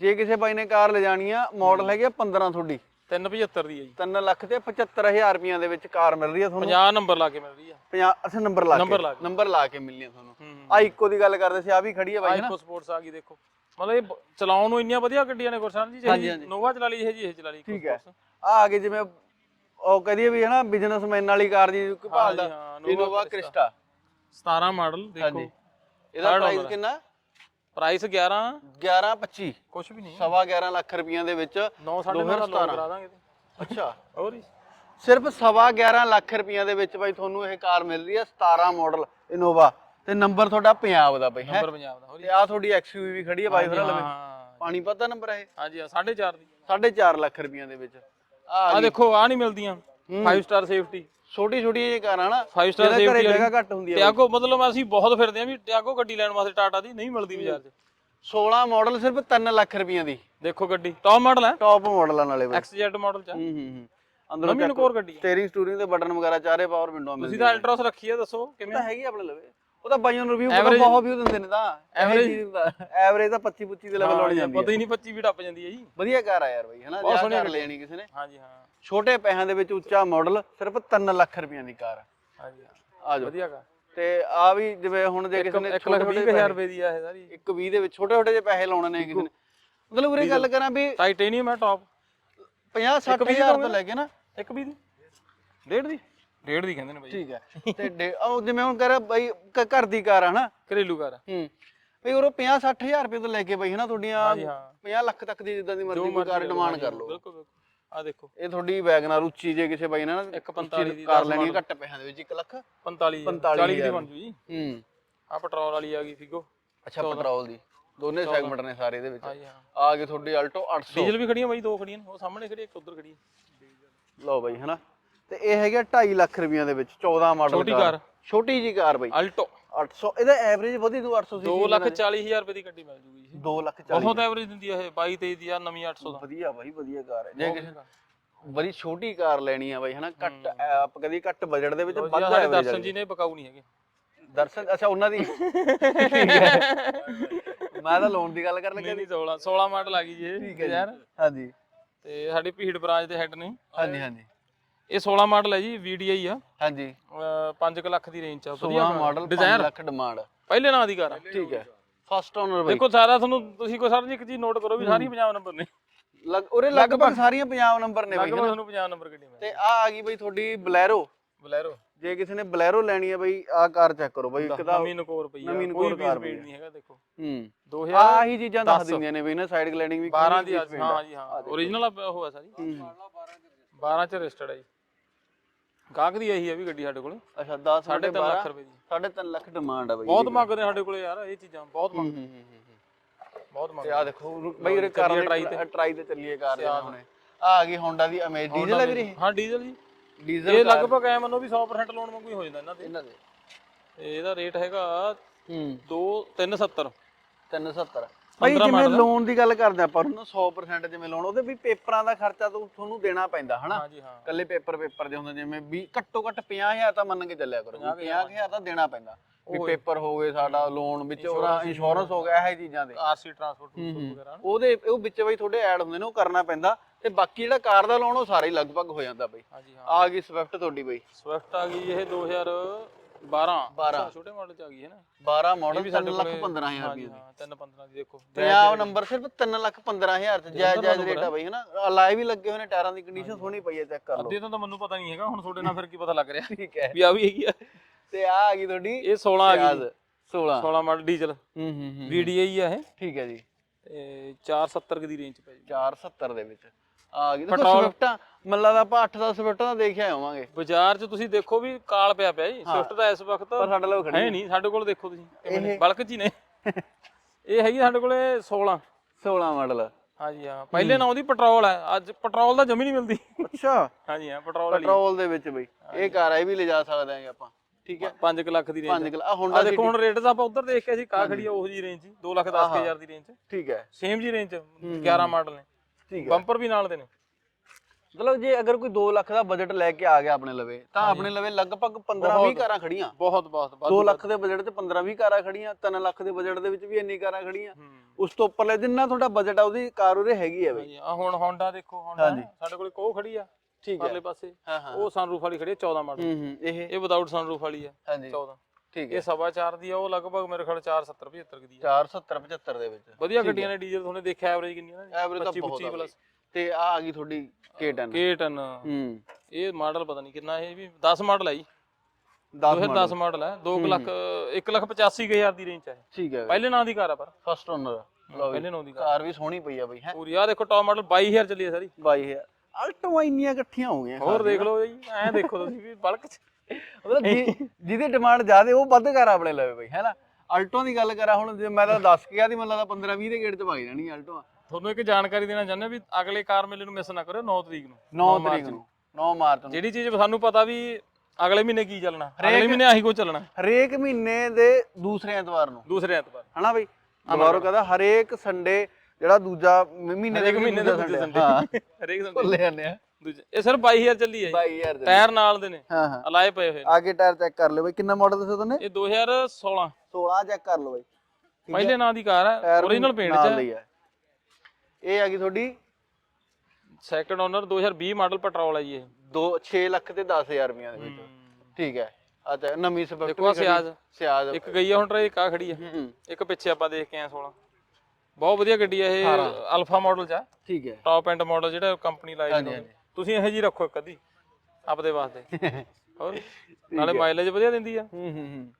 ਜੇ ਕਿਸੇ ਬਾਈ ਨੇ ਕਾਰ ਲਿਜਾਣੀ ਆ ਮਾਡਲ ਹੈਗੀ ਆ 15 ਤੁਹਾਡੀ। 375 ਦੀ ਹੈ ਜੀ। 3 ਲੱਖ ਤੇ 75000 ਰੁਪਈਆਂ ਦੇ ਵਿੱਚ ਕਾਰ ਮਿਲ ਰਹੀ ਆ ਤੁਹਾਨੂੰ। 50 ਨੰਬਰ ਲਾ ਕੇ ਮਿਲ ਰਹੀ ਆ। 50 ਅੱਛਾ ਨੰਬਰ ਲਾ ਕੇ। ਨੰਬਰ ਲਾ ਕੇ। ਮਿਲਣੀ ਆ ਤੁਹਾਨੂੰ। ਹੂੰ ਆ ਇੱਕੋ ਦੀ ਗੱਲ ਕਰਦੇ ਸੀ ਆ ਵੀ ਖੜੀ ਆ ਬਾਈ ਆਈਕੋ ਸਪੋਰਟਸ ਆ ਗਈ ਦੇਖੋ। ਮਤਲਬ ਇਹ ਚਲਾਉਣ ਨੂੰ ਇੰਨੀਆਂ ਵਧੀਆ ਗੱਡੀਆਂ ਨੇ ਗੁਰਸ਼ਨ ਜੀ ਜਿਹੀ ਨੋਵਾ ਚਲਾ ਲਈ ਇਹ ਜੀ ਇਹ ਚਲਾ ਲਈ ਠੀਕ ਹੈ। ਆ ਆ ਗਏ ਜਿਵੇਂ ਉਹ ਕਹਦੀਏ ਵੀ ਹਨਾ ਬਿਜ਼ਨਸਮੈਨ ਵਾਲੀ ਕਾਰ ਦੀ ਭਾਲਦਾ। ਹਾਂ, ਇਨੋਵਾ ਕ੍ਰਿਸਟਾ 17 ਮਾਡਲ ਦੇਖੋ। ਇਹਦਾ ਪ੍ਰਾਈਸ ਕਿੰਨਾ? ਪ੍ਰਾਈਸ 11 11 25 ਕੁਝ ਵੀ ਨਹੀਂ। ਸਵਾ 11 ਲੱਖ ਰੁਪਈਆਂ ਦੇ ਵਿੱਚ 9 9.5 ਦਾ ਲੋਨ ਕਰਾ ਦਾਂਗੇ। ਅੱਛਾ। ਹੋਰ ਹੀ ਸਿਰਫ ਸਵਾ 11 ਲੱਖ ਰੁਪਈਆਂ ਦੇ ਵਿੱਚ ਬਾਈ ਤੁਹਾਨੂੰ ਇਹ ਕਾਰ ਮਿਲ ਰਹੀ ਹੈ 17 ਮਾਡਲ ਇਨੋਵਾ ਤੇ ਨੰਬਰ ਤੁਹਾਡਾ ਪੰਜਾਬ ਦਾ ਬਈ ਹੈ? ਨੰਬਰ ਪੰਜਾਬ ਦਾ ਹੋਰ ਹੀ ਤੇ ਆ ਤੁਹਾਡੀ ਐਕਸਯੂਵੀ ਵੀ ਖੜੀ ਹੈ ਬਾਈ ਹੋਰਾਂ ਲਵੇ। ਹਾਂ। ਪਾਣੀਪਤ ਦਾ ਨੰਬਰ ਹੈ ਇਹ? ਹਾਂਜੀ ਹਾਂ 4.5 ਦੀ। 4.5 ਲੱਖ ਰੁਪਈਆਂ ਦੇ ਵਿੱਚ। ਆ ਆ ਦੇਖੋ ਆ ਨਹੀਂ ਮਿਲਦੀਆਂ। 5 ਸਟਾਰ ਸੇਫਟੀ ਛੋਟੀ ਛੋਟੀ ਜਿਹੀ ਕਾਰਾਂ ਨਾ 5 ਸਟਾਰ ਜਿਹਦੇ ਘਰੇ ਸੇਫਟੀ ਜਗ੍ਹਾ ਘੱਟ ਹੁੰਦੀ ਹੈ ਟਿਆਗੋ ਮਤਲਬ ਅਸੀਂ ਬਹੁਤ ਫਿਰਦੇ ਆ ਵੀ ਟਿਆਗੋ ਗੱਡੀ ਲੈਣ ਵਾਸਤੇ ਟਾਟਾ ਦੀ ਨਹੀਂ ਮਿਲਦੀ ਬਾਜ਼ਾਰ 'ਚ। 16 ਮਾਡਲ ਸਿਰਫ 3 ਲੱਖ ਰੁਪਈਆਂ ਦੀ। ਦੇਖੋ ਗੱਡੀ ਟੌਪ ਮਾਡਲ ਹੈ? ਟੌਪ ਮਾਡਲਾਂ ਨਾਲੇ ਬਾਈ। XZ ਮਾਡਲ 'ਚ ਆ। ਹੂੰ ਹੂੰ ਹੂੰ। ਅੰਦਰੋਂ ਨਵੀਂ ਨਕੋਰ ਗੱਡੀ ਹੈ। ਸਟੀਅਰਿੰਗ ਸਟੂਰਿੰਗ ਦੇ ਬਟਨ ਵਗੈਰਾ ਚਾਰੇ ਪਾਵਰ ਵਿੰਡੋ ਮਿਲਦੀ ਤੁਸੀਂ ਤਾਂ ਅਲਟਰਾਸ ਰੱਖੀ ਹੈ ਦੱਸੋ ਕਿਵੇਂ ਤਾਂ ਹੈਗੀ ਆਪਣੇ ਲਵੇ। ਉਹ ਤਾਂ ਬਾਈਆਂ ਨੂੰ ਰਿਵਿਊ ਬਹੁਤ ਵਿਊ ਦਿੰਦੇ ਨੇ ਤਾਂ। ਐਵਰੇਜ ਐਵਰੇਜ ਤਾਂ 25 25 ਦੇ ਲੈਵਲ ਹੋਣੀ ਜਾਂਦੀ ਹੈ ਪਤਾ ਹੀ ਨਹੀਂ 25 ਵੀ ਟੱਪ ਜਾਂਦੀ ਹੈ ਜੀ। ਵਧੀਆ ਕਾਰ ਆ ਯਾਰ ਬਾਈ ਹਨਾ? ਬਹੁਤ ਸੋਹਣੀ ਲੈਣੀ ਕਿਸੇ ਨੇ। ਹਾਂਜੀ ਹਾਂ। ਛੋਟੇ ਪੈਸਿਆਂ ਦੇ ਵਿੱਚ ਉੱਚਾ ਮਾਡਲ ਸਿਰਫ 3 ਲੱਖ ਰੁਪਈਆਂ ਦੀ ਕਾਰ ਹਾਂਜੀ ਆ ਜਾਓ। ਵਧੀਆ ਕਾਰ। ਤੇ ਆ ਵੀ ਜਿਵੇਂ ਹੁਣ ਜੇ ਕਿਸੇ ਨੇ 1 ਲੱਖ 20 ਹਜ਼ਾਰ ਰੁਪਏ ਦੀ ਆ ਇਹ ਸਾਰੀ। ਇੱਕ 20 ਦੇ ਵਿੱਚ ਛੋਟੇ ਛੋਟੇ ਜਿਹੇ ਪੈਸੇ ਲਾਉਣੇ ਨੇ ਕਿਸੇ ਨੇ। ਮਤਲਬ ਉਰੇ ਗੱਲ ਕਰਾਂ ਵੀ ਟਾਈਟੇਨੀਅਮ ਹੈ ਟੌਪ 50 60 ਹਜ਼ਾਰ ਤੋਂ ਲੈ ਕੇ ਨਾ। ਇੱਕ ਵੀ ਦੀ। ਡੇਢ ਦੀ? ਡੇਢ ਦੀ ਕਹਿੰਦੇ ਨੇ ਬਾਈ। ਠੀਕ ਹੈ। ਤੇ ਉਹ ਜਿਵੇਂ ਹੁਣ ਕਰ ਬਾਈ ਘਰ ਦੀ ਕਾਰ ਆ ਨਾ ਘਰੇਲੂ ਕਾਰ ਹੂੰ। ਬਈ ਉਹ 50 60 ਹਜ਼ਾਰ ਰੁਪਏ ਤੋਂ ਲੈ ਕੇ ਬਈ ਹਨਾ ਤੁਹਾਡੀਆਂ ਹਾਂਜੀ ਹਾਂ। 50 ਲੱਖ ਤੱਕ ਦੀ ਜਿੱਦਾਂ ਦੀ ਮਰਜ਼ੀ ਕਾਰ ਡਿਮਾਂਡ ਕਰ ਲਓ। ਬਿਲਕੁਲ ਬਿਲਕੁਲ। ਆ ਦੇਖੋ। ਇਹ ਤੁਹਾਡੀ ਵੈਗਨਰ ਉੱਚੀ ਜੇ ਕਿਸੇ ਬਾਈ ਨੇ ਨਾ ਇੱਕ 45 ਦੀ ਕਾਰ ਲੈਣੀ ਹੈ ਘੱਟ ਪੈਸਿਆਂ ਦੇ ਵਿੱਚ 1 ਲੱਖ 45 45 40 ਦੀ ਬਣ ਜੂ ਜੀ। ਹੂੰ। ਆ ਪੈਟਰੋਲ ਵਾਲੀ ਆ ਗਈ ਫਿਗੋ। ਅੱਛਾ ਪੈਟਰੋਲ ਦੀ। ਦੋਨੇ ਸੈਗਮੈਂਟ ਨੇ ਸਾਰੇ ਇਹਦੇ ਵਿੱਚ। ਆ। ਗਈ ਤੁਹਾਡੀ ਆਲਟੋ 800 ਡੀਜ਼ਲ ਵੀ ਖੜੀਆਂ ਬਾਈ ਦੋ ਖੜੀਆਂ ਨੇ। ਉਹ ਸਾਹਮਣੇ ਖੜੀ ਇੱਕ ਉਧਰ ਖੜੀ ਲਓ ਬਾਈ ਹਨਾ। ਤੇ ਇਹ ਹੈਗਾ 2.5 ਲੱਖ ਰੁਪਈਆਂ ਦੇ ਵਿੱਚ 14 ਮਾਡਲ ਛੋਟੀ ਕਾਰ। ਛੋਟੀ ਜੀ ਕਾਰ ਬਾਈ। ਅਲਟੋ 800 ਇਹਦਾ ਐਵਰੇਜ ਵਧੀ ਦੂ 800 ਸੀ 2 ਲੱਖ 40 ਹਜ਼ਾਰ ਰੁਪਏ ਦੀ ਗੱਡੀ ਮਿਲ ਜੂਗੀ 2 ਲੱਖ 40 ਬਹੁਤ ਐਵਰੇਜ ਦਿੰਦੀ ਆ ਇਹ 22 23 ਦੀ ਆ ਨਵੀਂ 800 ਦਾ। ਵਧੀਆ ਬਾਈ ਵਧੀਆ ਕਾਰ ਹੈ। ਜੇ ਕਿਸੇ ਵਧੀਆ। ਬੜੀ ਛੋਟੀ ਕਾਰ ਲੈਣੀ ਆ ਬਾਈ ਹਨਾ? ਘੱਟ ਆਪ ਕਦੀ ਘੱਟ ਬਜਟ ਦੇ ਵਿੱਚ ਵੱਧ ਐਵਰੇਜ ਦਰਸ਼ਨ ਜੀ ਨੇ ਬਕਾਊ ਨਹੀਂ ਹੈਗੇ। ਦਰਸ਼ਨ ਅੱਛਾ ਉਹਨਾਂ ਦੀ। ਹੈ ਮੈਂ ਤਾਂ ਲੋਨ ਦੀ ਗੱਲ ਕਰਨ ਲੱਗਾ ਨਹੀਂ 16 16 ਮਾਡਲ ਆ ਗਈ ਜੀ ਠੀਕ ਹੈ ਯਾਰ। ਹਾਂਜੀ। ਤੇ ਸਾਡੀ ਭੀੜ ਬ੍ਰਾਂਚ ਦੇ ਹੈੱਡ ਨੇ। ਹਾਂਜੀ ਹਾਂਜੀ। ਇਹ 16 ਮਾਡਲ ਹੈ ਜੀ VDI ਆ। ਹਾਂਜੀ। 5 ਲੱਖ ਦੀ ਰੇਂਜ ਚ ਆ 16 ਮਾਡਲ 5 ਡਿਜ਼ਾਇਰ ਲੱਖ ਡਿਮਾਂਡ ਪਹਿਲੇ ਨਾਂ ਦੀ ਕਾਰ ਠੀਕ ਹੈ। ਫਸਟ ਓਨਰ ਬਾਈ। ਦੇਖੋ ਸਾਰਾ ਤੁਹਾਨੂੰ ਤੁਸੀਂ ਕੋਈ ਸਾਰੀ ਇੱਕ ਚੀਜ਼ ਨੋਟ ਕਰੋ ਵੀ ਸਾਰੀ 50 ਨੰਬਰ ਨੇ। ਲੱਗ ਉਰੇ ਲਗਭਗ ਸਾਰੀਆਂ ਪੰਜਾਬ ਨੰਬਰ ਨੇ ਬਾਈ ਲਗਭਗ ਤੁਹਾਨੂੰ 50 ਨੰਬਰ ਗੱਡੀ ਮਿਲ ਤੇ ਆ ਆ ਗਈ ਬਈ ਤੁਹਾਡੀ ਬਲੈਰੋ। ਬਲੈਰੋ। ਜੇ ਕਿਸੇ ਨੇ ਬਲੈਰੋ ਲੈਣੀ ਹੈ ਬਈ ਆ ਕਾਰ ਚੈੱਕ ਕਰੋ ਬਈ ਇੱਕ ਤਾਂ ਨਵੀਂ ਨਕੋਰ ਪਈ ਆ ਕੋਈ ਵੀ ਸਪੀਡ ਨਹੀਂ ਹੈਗਾ ਦੇਖੋ। ਹੂੰ। 2000 ਆ ਹੀ ਚੀਜ਼ਾਂ ਦੱਸ ਦਿੰਦੀਆਂ ਨੇ ਬਈ ਨਾ ਸਾਈਡ ਗਲਾਈਡਿੰਗ ਵੀ 12 ਦੀ ਹਾਂ ਜੀ ਹਾਂ। origignal ਉਹ ਹੈ ਸਾਰੀ। ਹੂੰ। 12 ਚ ਰਜਿਸਟਰਡ ਹੈ ਜੀ। ਗਾਹਕ ਦੀ ਇਹੀ ਆ ਵੀ ਗੱਡੀ ਸਾਡੇ ਕੋਲ। ਅੱਛਾ 10 ਸਾਢੇ ਤਿੰਨ ਲੱਖ ਰੁਪਏ ਦੀ। 3.5 ਲੱਖ ਡਿਮਾਂਡ ਆ ਬਈ। ਬਹੁਤ ਮੰਗਦੇ ਸਾਡੇ ਕੋਲੇ ਯਾਰ ਇਹ ਚੀਜ਼ਾਂ ਬਹੁਤ ਹੂੰ, ਮੰਗਦੇ ਹੂੰ, ਹੂੰ, ਹੂੰ। ਬਹੁਤ ਤੇ ਮੰਗਦੇ ਆ ਦੇਖੋ ਬਈ ਉਰੇ ਕਾਰ ਟਰਾਈ ਤੇ। ਟਰਾਈ ਤੇ ਚੱਲੀਏ ਕਾਰ ਦੇ ਹੁਣੇ ਆ ਆ ਗਈ ਹੋਂਡਾ ਦੀ ਅਮੇਜ ਡੀਜ਼ਲ ਹੈ ਵੀਰੇ ਹਾਂ ਡੀਜ਼ਲ ਜੀ। ਡੀਜ਼ਲ ਇਹ ਲਗਭਗ ਐ ਮੰਨੋ ਵੀ 100% ਲੋਨ ਵਾਂਗੂ ਹੀ ਹੋ ਜਾਂਦਾ ਇਹਨਾਂ ਤੇ ਇਹਨਾਂ ਦੇ। ਤੇ ਇਹਦਾ ਰੇਟ ਹੈਗਾ ਹੂੰ। 2 370 370 ਭਾਈ ਜਿਵੇਂ ਲੋਨ ਦੀ ਗੱਲ ਕਰਦੇ ਆਪਾਂ ਉਹਨੂੰ 100% ਜਿਵੇਂ ਲੋਨ ਉਹਦੇ ਵੀ ਪੇਪਰਾਂ ਦਾ ਖਰਚਾ ਤਾਂ ਤੁਹਾਨੂੰ ਦੇਣਾ ਪੈਂਦਾ ਹਨਾ? ਹਾਂ। ਕੱਲੇ ਪੇਪਰ ਪੇਪਰ ਦੇ ਹੁੰਦੇ ਜਿਵੇਂ ਵੀ ਘੱਟੋ ਘੱਟ 50000 ਤਾਂ ਮੰਨ ਕੇ ਚੱਲਿਆ ਕਰੋ 50000 ਤਾਂ ਦੇਣਾ ਪੈਂਦਾ। ਵੀ ਪੇਪਰ ਹੋ ਗਏ ਸਾਡਾ ਲੋਨ ਵਿੱਚ ਉਹਦਾ ਇੰਸ਼ੋਰੈਂਸ ਹੋ ਗਿਆ ਇਹ ਚੀਜ਼ਾਂ ਦੇ। ਆਰਸੀ ਟਰਾਂਸਪੋਰਟ ਵਗੈਰਾ ਉਹਦੇ ਉਹ ਵਿੱਚ ਬਈ ਤੁਹਾਡੇ ਐਡ ਹੁੰਦੇ ਨੇ ਉਹ ਕਰਨਾ ਪੈਂਦਾ। ਤੇ ਬਾਕੀ ਜਿਹੜਾ ਕਾਰ ਦਾ ਲੋਨ ਉਹ ਸਾਰਾ ਹੀ ਲਗਭਗ ਹੋ ਜਾਂਦਾ ਬਈ। ਹਾਂ। ਆ ਗਈ ਸਵਿਫਟ ਤੁਹਾਡੀ ਬਈ। ਸਵਿਫਟ ਆ ਗਈ ਇਹ 2012 12 ਛੋਟੇ ਮਾਡਲ ਚ ਆ ਗਈ ਹੈ ਨਾ? ਬਾਰਾਂ ਮਾਡਲ ਵੀ 3 ਸਾਡੇ ਲੱਖ ਕੋਲੇ 15000 ਹਾਂ ਰੁਪਏ ਜੀ ਹਾਂ 3 15 ਦੀ ਦੇਖੋ। ਪੰਜਾਬ ਨੰਬਰ ਸਿਰਫ 3 ਲੱਖ 15000 ਚ ਜਾਇਜ਼ ਜਾਇਜ਼ ਰੇਟ ਆ ਬਈ ਹਨਾ ਅਲਾਈ ਵੀ ਲੱਗੇ ਹੋਏ ਨੇ ਟਾਇਰਾਂ ਦੀ ਕੰਡੀਸ਼ਨ ਸੋਹਣੀ ਪਈ ਹੈ ਚੈੱਕ ਕਰ ਲਓ। ਅੱਧੇ ਤੋਂ ਤਾਂ ਮੈਨੂੰ ਪਤਾ ਨਹੀਂ ਹੈਗਾ ਹੁਣ ਤੁਹਾਡੇ ਨਾਲ ਫਿਰ ਕੀ ਪਤਾ ਲੱਗ ਰਿਹਾ। ਠੀਕ ਹੈ। ਵੀ ਆ ਵੀ ਹੈਗੀ ਆ। ਤੇ ਆ ਆ ਗਈ ਤੁਹਾਡੀ ਇਹ 16 ਆ ਗਈ। 16 16 ਮਾਡਲ ਡੀਜ਼ਲ ਹੂੰ ਹੂੰ ਆ ਇਹ। ਠੀਕ ਹੈ ਜੀ। ਤੇ 470 ਦੀ ਰੇਂਜ ਚ ਪੈ ਜੀ 470 ਦੇ ਵਿੱਚ। ਆ ਗਈ। ਦੇਖੋ ਸਵਿਫਟਾਂ ਮੱਲਾ ਦਾ ਆਪਾਂ 8-10 ਸਵਿਫਟਾਂ ਦਾ ਦੇਖਿਆ ਆਵਾਂਗੇ ਬਾਜ਼ਾਰ 'ਚ ਤੁਸੀਂ ਦੇਖੋ ਵੀ ਕਾਲ ਪਿਆ ਪਿਆ ਜੀ ਸਵਿਫਟ ਦਾ ਇਸ ਵਕਤ ਪਰ ਸਾਡੇ ਲੋਕ ਖੜੀ ਹੈ ਨਹੀਂ। ਸਾਡੇ ਕੋਲ ਦੇਖੋ ਤੁਸੀਂ ਕਿਵੇਂ ਨੇ, ਬਲਕ 'ਚ ਹੀ ਨੇ। ਇਹ ਹੈਗੀ ਸਾਡੇ ਕੋਲੇ 16 16 ਮਾਡਲ। ਹਾਂਜੀ ਹਾਂ। ਪਹਿਲੇ ਨਾਂ ਉਹਦੀ ਪੈਟਰੋਲ ਹੈ ਅੱਜ ਪੈਟਰੋਲ ਦਾ ਜਮੀ ਨਹੀਂ ਮਿਲਦੀ। ਅੱਛਾ। ਹਾਂਜੀ ਹਾਂ ਪੈਟਰੋਲ ਵਾਲੀ। ਪੈਟਰੋਲ ਦੇ ਵਿੱਚ ਬਈ। ਇਹ ਕਾਰ ਇਹ ਵੀ ਲਿਜਾ ਸਕਦੇ ਆਂਗੇ ਆਪਾਂ। ਠੀਕ ਹੈ। 5 ਲੱਖ ਦੀ ਰੇਂਜ 5 ਕਿਲੋ ਆ ਆ ਹੋਂਡਾ ਦੇਖੋ ਹੁਣ ਰੇਟ ਤਾਂ ਆਪਾਂ ਉਧਰ ਦੇਖ ਕੇ ਅਸੀਂ ਕਾ ਖੜੀ ਆ ਉਹ ਜੀ ਰੇਂਜ 'ਚ 2 ਲੱਖ 10 ਹਜ਼ਾਰ ਦੀ ਰੇਂਜ ਠੀਕ ਹੈ। ਸੇਮ ਜੀ ਰੇਂਜ 'ਚ 11 ਮਾਡਲ ਨੇ। ਠੀਕ ਹੈ। ਬੰਪਰ ਵੀ ਨਾਲ ਦੇ ਨੇ। ਮਤਲਬ ਜੇ ਅਗਰ ਕੋਈ 2 ਲੱਖ ਦਾ ਬਜਟ ਲੈ ਕੇ ਆ ਗਿਆ ਆਪਣੇ ਲਵੇ ਤਾਂ ਆਪਣੇ ਲਵੇ ਲਗਭਗ 15-20 ਕਾਰਾਂ ਖੜੀਆਂ। ਬਹੁਤ ਬਹੁਤ 2 ਲੱਖ ਦੇ ਬਜਟ ਤੇ 15-20 ਕਾਰਾਂ ਖੜੀਆਂ 3 ਲੱਖ ਦੇ ਬਜਟ ਦੇ ਵਿੱਚ ਵੀ ਇੰਨੀ ਕਾਰਾਂ ਖੜੀਆਂ। ਉਸ ਤੋਂ ਉੱਪਰਲੇ ਜਿੰਨਾ ਤੁਹਾਡਾ ਬਜਟ ਆ ਉਹਦੀ ਕਾਰ ਉਹਦੇ ਹੈਗੀ ਆ ਬਈ। ਆ ਹੁਣ ਹੋਂਡਾ ਦੇਖੋ ਹੋਂਡਾ ਸਾਡੇ ਕੋਲੇ ਕੋ ਖੜੀ ਆ ਠੀਕ ਹੈ। ਪਰਲੇ ਪਾਸੇ। ਉਹ ਸਨਰੂਫ ਵਾਲੀ ਖੜੀ ਆ 14 ਮਾਡਲ। ਇਹ ਇਹ ਵਿਦਆਊਟ ਸਨਰੂਫ ਵਾਲੀ ਆ ਹਾਂਜੀ। 14 ਠੀਕ ਹੈ। ਇਹ ਸਵਾ ਚਾਰ ਦੀ ਆ ਉਹ ਲਗਭਗ ਮੇਰੇ ਖਿਆਲ 470 75 ਦੀ ਆ। 470 75 ਦੇ ਵਿੱਚ। ਵਧੀਆ ਗੱਡੀਆਂ ਨੇ ਡੀਜ਼ਲ ਤੁਹਾਨੂੰ ਦੇਖਿਆ ਐਵਰੇਜ ਕਿੰਨੀ ਆ ਐਵਰੇਜ ਤਾਂ ਬਹੁਤ ਆ। ਤੇ ਆ ਆ ਗਈ ਤੁਹਾਡੀ K10 K10 ਹੂੰ। ਇਹ ਮਾਡਲ ਪਤਾ ਨਹੀਂ ਕਿੰਨਾ ਇਹ ਵੀ 10 ਮਾਡਲ ਆ ਜੀ। 10 2010 ਮਾਡਲ ਹੈ। 2 ਲੱਖ 1 ਲੱਖ 85 ਕੁ ਹਜ਼ਾਰ ਦੀ ਰੇਂਜ ਚ ਹੈ ਠੀਕ ਹੈ। ਪਹਿਲੇ ਨਾਂ ਦੀ ਕਾਰ ਆ ਪਰ। ਫਸਟ ਓਨਰ ਪਹਿਲੇ ਨਾਂ ਦੀ ਕਾਰ ਵੀ ਸੋਹਣੀ ਪਈ ਆ ਬਈ ਹੈ। ਪੂਰੀ। ਆ ਦੇਖੋ ਟੌਪ ਮਾਡਲ 22000 ਚੱਲੀ ਹੈ ਸਾਰੀ। 22000 ਅਲਟੋ ਇੰਨੀਆਂ ਇਕੱਠੀਆਂ ਹੋ ਗਈਆਂ ਹੋਰ ਦੇਖ ਲਓ ਜੀ ਐਂ ਦੇਖੋ ਤੁਸੀਂ ਵੀ ਬਲਕ ਚ। ਮਤਲਬ ਜਿ- ਜਿਹਦੀ ਡਿਮਾਂਡ ਜ਼ਿਆਦੇ ਉਹ ਵੱਧ ਕਾਰ ਆਪਣੇ ਲਵੇ ਬਈ ਹੈ ਨਾ? ਅਲਟੋ ਦੀ ਗੱਲ ਕਰਾਂ ਹੁਣ ਜੇ ਮੈਂ ਤਾਂ ਦੱਸ ਕੇ ਗਿਆ ਦੀ ਮੈਨੂੰ ਲੱਗਦਾ 15 20 ਦੇ ਗੇੜ ਚ ਵਗ ਜਾਣੀ ਅਲਟੋ ਤੁਹਾਨੂੰ ਇੱਕ ਜਾਣਕਾਰੀ ਦੇਣਾ ਚਾਹੁੰਦੇ ਵੀ ਅਗਲੇ ਕਾਰ ਮੇਲੇ ਨੂੰ ਮਿਸ ਨਾ ਕਰਿਓ 9 ਤਰੀਕ ਨੂੰ। 9 ਤਰੀਕ ਨੂੰ 9 ਮਾਰਚ ਨੂੰ। ਜਿਹੜੀ ਚੀਜ਼ ਸਾਨੂੰ ਪਤਾ ਵੀ ਅਗਲੇ ਮਹੀਨੇ ਕੀ ਚੱਲਣਾ ਅਗਲੇ ਮਹੀਨੇ ਆਹੀ ਕੁਝ ਚੱਲਣਾ। ਹਰੇਕ ਮਹੀਨੇ ਦੇ ਦੂਸਰੇ ਐਤਵਾਰ ਨੂੰ। ਦੂਸਰੇ ਐਤਵਾਰ। ਹਨਾ ਬਈ? ਦੁਬਾਰਾ ਕਹਦਾ ਹਰੇਕ ਸੰਡੇ ਜਿਹੜਾ ਦੂਜਾ ਮ- ਮਹੀਨੇ ਦੇ ਹਰੇਕ ਮਹੀਨੇ ਦਾ ਦੂਜਾ ਸੰਡੇ ਹਰੇਕ ਸੰਡੇ ਭੁੱਲੇ ਜਾਂਦੇ ਆ। ਦੂਜੇ ਇਹ ਸਿਰਫ 22000 ਚੱਲੀ ਹੈ ਜੀ। 22000 ਦੇ ਟਾਇਰ ਨਾਲ ਦੇ ਨੇ। ਹਾਂ ਹਾਂ। ਅਲਾਏ ਪਏ ਹੋਏ ਨੇ। ਆਗੇ ਟਾਇਰ ਚੈੱਕ ਕਰ ਲਿਓ ਬਈ ਕਿੰਨਾ ਮਾਡਲ ਦੱਸਿਆ ਤੁਹਾਨੂੰ ਇਹ 2016 16 ਚੈੱਕ ਕਰ ਲਓ ਬਈ। ਪਹਿਲੇ ਨਾਂ ਦੀ ਕਾਰ ਹੈ ਓਰੀਜਨਲ ਪੇਂਟ ਚ। ਹੈ ਇਹ ਆ ਗਈ ਤੁਹਾਡੀ? ਸੈਕੰਡ ਓਨਰ 2020 ਮਾਡਲ ਪੈਟਰੋਲ ਹੈ ਜੀ ਇਹ। 2 6 ਲੱਖ ਤੇ 10000 ਰੁਪਈਆ ਦੇ ਵਿੱਚ। ਠੀਕ ਹੈ। ਅੱਛਾ ਨਵੀਂ ਸਵਿਫਟ ਦੇਖੋ ਸਿਆਜ਼। ਸਿਆਜ਼ ਇੱਕ ਗਈ ਆ ਹੁਣ ਟਰੇਕ ਆ ਖੜੀ ਆ। ਹੂੰ ਇੱਕ ਪਿੱਛੇ ਆਪਾਂ ਦੇਖ ਕੇ ਆਏ 16 ਬਹੁਤ ਵਧੀਆ ਗੱਡੀ ਆ ਇਹ ਅਲਫਾ ਮਾਡਲ ਚ ਆ। ਠੀਕ ਹੈ। ਟਾਪ ਐਂਡ ਮਾਡਲ ਜਿਹੜਾ ਕੰਪਨੀ ਲਾਈ ਜਾਂਦੀ ਹਾਂਜੀ। ਤੁਸੀਂ ਇਹੋ ਜੀ ਰੱਖੋ ਇੱਕ ਅੱਧੀ ਆਪਦੇ ਵਾਸਤੇ। ਹੋਰ? ਨਾਲੇ ਮਾਈਲੇਜ ਵਧੀਆ ਦਿੰਦੀ ਆ। ਹੂੰ ਹੂੰ ਹੂੰ।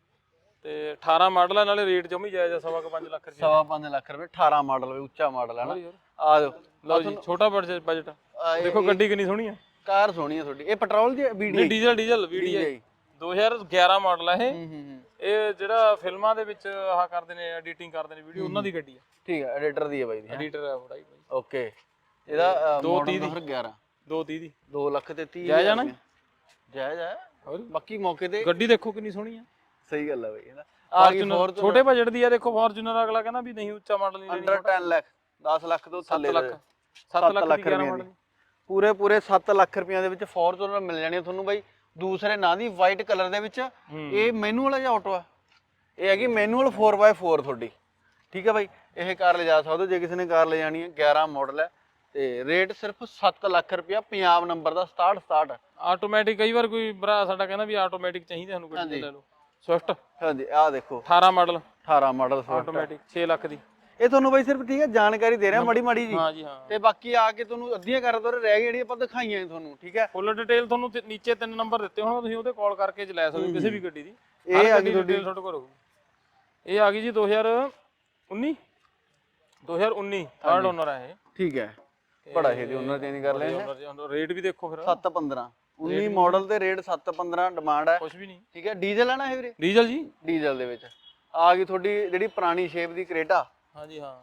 ਤੇ 18 ਮਾਡਲ ਆ ਨਾਲੇ ਰੇਟ ਜਮੀ ਜਾਇਜ਼ ਆ ਸਵਾ ਕੁ 5 ਲੱਖ ਰੁਪਏ ਸਵਾ ਪੰਜ ਲੱਖ ਰੁਪਏ 18 ਮਾਡਲ ਵੀ ਉੱਚਾ ਮਾਡਲ ਹੈ ਨਾ। ਆ ਜਾਓ। ਲਓ ਜੀ। ਛੋਟਾ ਬਜਟ ਆ। ਇਹ- ਦੇਖੋ ਗੱਡੀ ਕਿੰਨੀ ਸੋਹਣੀ ਆ। ਕਾਰ ਸੋਹਣੀ ਹੈ ਤੁਹਾਡੀ। ਇਹ ਪੈਟਰੋਲ ਦੀ ਨਹੀਂ video diesel diesel VDI 2011 model ਆ ਇਹ। ਹੂੰ ਹੂੰ ਹੂੰ। ਇਹ ਜਿਹੜਾ ਫਿਲਮਾਂ ਦੇ ਵਿੱਚ ਆਹ ਕਰਦੇ ਨੇ ਐਡੀਟਿੰਗ ਕਰਦੇ ਨੇ ਵੀਡੀਓ ਉਹਨਾਂ ਦੀ ਗੱਡੀ ਆ। ਠੀਕ ਹੈ ਐਡੀਟਰ ਦੀ ਹੈ ਬਾਈ ਦੀ ਐਡੀਟਰ ਆ ਹੀ ਬਾਈ। ਓਕੇ। ਇਹਦਾ ਦੋ ਮਾਡਲ ਤੀਹ ਦੀ। ਨੰਬਰ 11 230 ਦੀ 2 ਲੱਖ ਤੇ 30 ਜਾਇਜ਼ ਆ ਨਾ? ਜਾਇਜ਼ ਹੈ ਹੋਰ? ਬਾਕੀ ਮੌਕੇ ਤੇ ਗੱਡੀ ਦੇਖੋ ਕਿੰਨੀ ਸੋਹਣੀ ਆ। ਸਹੀ ਗੱਲ ਹੈ ਬਈ ਇਹਦਾ ਆ ਗਈ Fortuner, ਫੋਰਚੂਨਰ ਛੋਟੇ ਬਜਟ ਦੀ ਆ ਦੇਖੋ ਫੋਰਚੂਨਰ ਅਗਲਾ ਕਹਿੰਦਾ ਵੀ ਨਹੀਂ ਉੱਚਾ ਮਾਡਲ ਨਹੀਂ ਲੈਣੀ। ਅੰਡਰ 10 ਲੱਖ 10 ਲੱਖ ਤੋਂ 7 ਥੱਲੇ ਲੱਖ ਦੇ। 7 ਲੱਖ ਦੀ 11 ਰੁਪਈਆਂ ਮਾਡਲ ਦੀ। ਪੂਰੇ ਪੂਰੇ 7 ਲੱਖ ਰੁਪਈਆਂ ਦੇ ਵਿੱਚ ਫੋਰਚੂਨਰ ਮਿਲ ਜਾਣੀ ਆ ਤੁਹਾਨੂੰ ਬਾਈ। ਦੂਸਰੇ ਨਾਂ ਦੀ ਵਾਈਟ ਕਲਰ ਦੇ ਵਿੱਚ। ਇਹ ਮੈਨੂਅਲ ਜਾਂ ਆਟੋ ਆ? ਇਹ ਹੈਗੀ ਮੈਨੂਅਲ 4x4 ਤੁਹਾਡੀ। ਠੀਕ ਹੈ ਬਾਈ? ਇਹ ਕਾਰ ਲਿਜਾ ਸਕਦੇ ਹੋ ਜੇ ਕਿਸੇ ਨੇ ਕਾਰ ਲੈ ਜਾਣੀ ਹੈ 11 ਮਾਡਲ ਹੈ। ਤੇ ਰੇਟ ਸਿਰਫ 7 ਲੱਖ ਰੁਪਇਆ ਪੰਜਾਬ ਨੰਬਰ ਦਾ 67 67 ਆਟੋਮੈਟਿਕ ਕਈ ਵਾਰ ਕੋਈ ਭਰਾ ਸਾਡਾ ਕਹਿੰਦਾ ਵੀ ਆਟੋਮੈਟਿਕ ਚਾਹੀਦੀ ਸਾਨੂੰ ਗੱਡੀ ਲੈ ਲਓ। ਸਵਿਫਟ ਹਾਂਜੀ ਆਹ ਦੇਖੋ। 18 ਮਾਡਲ 18 ਮਾਡਲ ਆਟੋਮੈਟਿਕ 6 ਲੱਖ ਦੀ। ਇਹ ਤੁਹਾਨੂੰ ਬਾਈ ਸਿਰਫ ਠੀਕ ਹੈ ਜਾਣਕਾਰੀ ਦੇ ਰਿਹਾ ਮੜੀ ਮੜੀ ਜੀ। ਹਾਂ ਜੀ ਹਾਂ। ਤੇ ਬਾਕੀ ਆ ਕੇ ਤੁਹਾਨੂੰ ਅੱਧੀਆਂ ਕਾਰਾਂ ਤੋਂ ਰਹਿ ਗਈ ਜਿਹੜੀਆਂ ਆਪਾਂ ਦਿਖਾਈਆਂ ਨੇ ਤੁਹਾਨੂੰ ਠੀਕ ਹੈ? ਫੁੱਲ ਡਿਟੇਲ ਤੁਹਾਨੂੰ ਨੀਚੇ ਤਿੰਨ ਨੰਬਰ ਦਿੱਤੇ ਹੋਣਗੇ ਤੁਸੀਂ ਉਹਤੇ ਕਾਲ ਕਰਕੇ ਲੈ ਸਕਦੇ ਕਿਸੇ ਵੀ ਗੱਡੀ ਦੀ। ਇਹ ਆ ਗਈ ਤੁਹਾਡੀ। ਤੁਹਾਡੇ ਕੋਲ ਇਹ ਆ ਗਈ ਜੀ 2019 2019 ਥਰਡ ਓਨਰ ਹੈ ਇਹ। ਠੀਕ ਹੈ। ਬੜਾ ਛੇਤੀ ਉਹਨਾਂ ਚੇਂਜ ਕਰ ਲਿਆ ਜੀ ਰੇਟ ਵੀ ਦੇਖੋ ਫਿਰ। 715 19 ਮਾਡਲ ਤੇ ਰੇਟ 715 ਡਿਮਾਂਡ ਹੈ। ਕੁਝ ਵੀ ਨਹੀਂ। ਠੀਕ ਹੈ ਡੀਜ਼ਲ ਹੈ ਨਾ ਇਹ ਵੀਰੇ? ਡੀਜ਼ਲ ਜੀ। ਡੀਜ਼ਲ ਦੇ ਵਿੱਚ। ਆ ਗਈ ਤੁਹਾਡੀ ਜਿਹੜੀ ਪੁਰਾਣੀ ਸ਼ੇਪ ਦੀ ਕਰੇਟਾ। ਹਾਂ ਜੀ ਹਾਂ।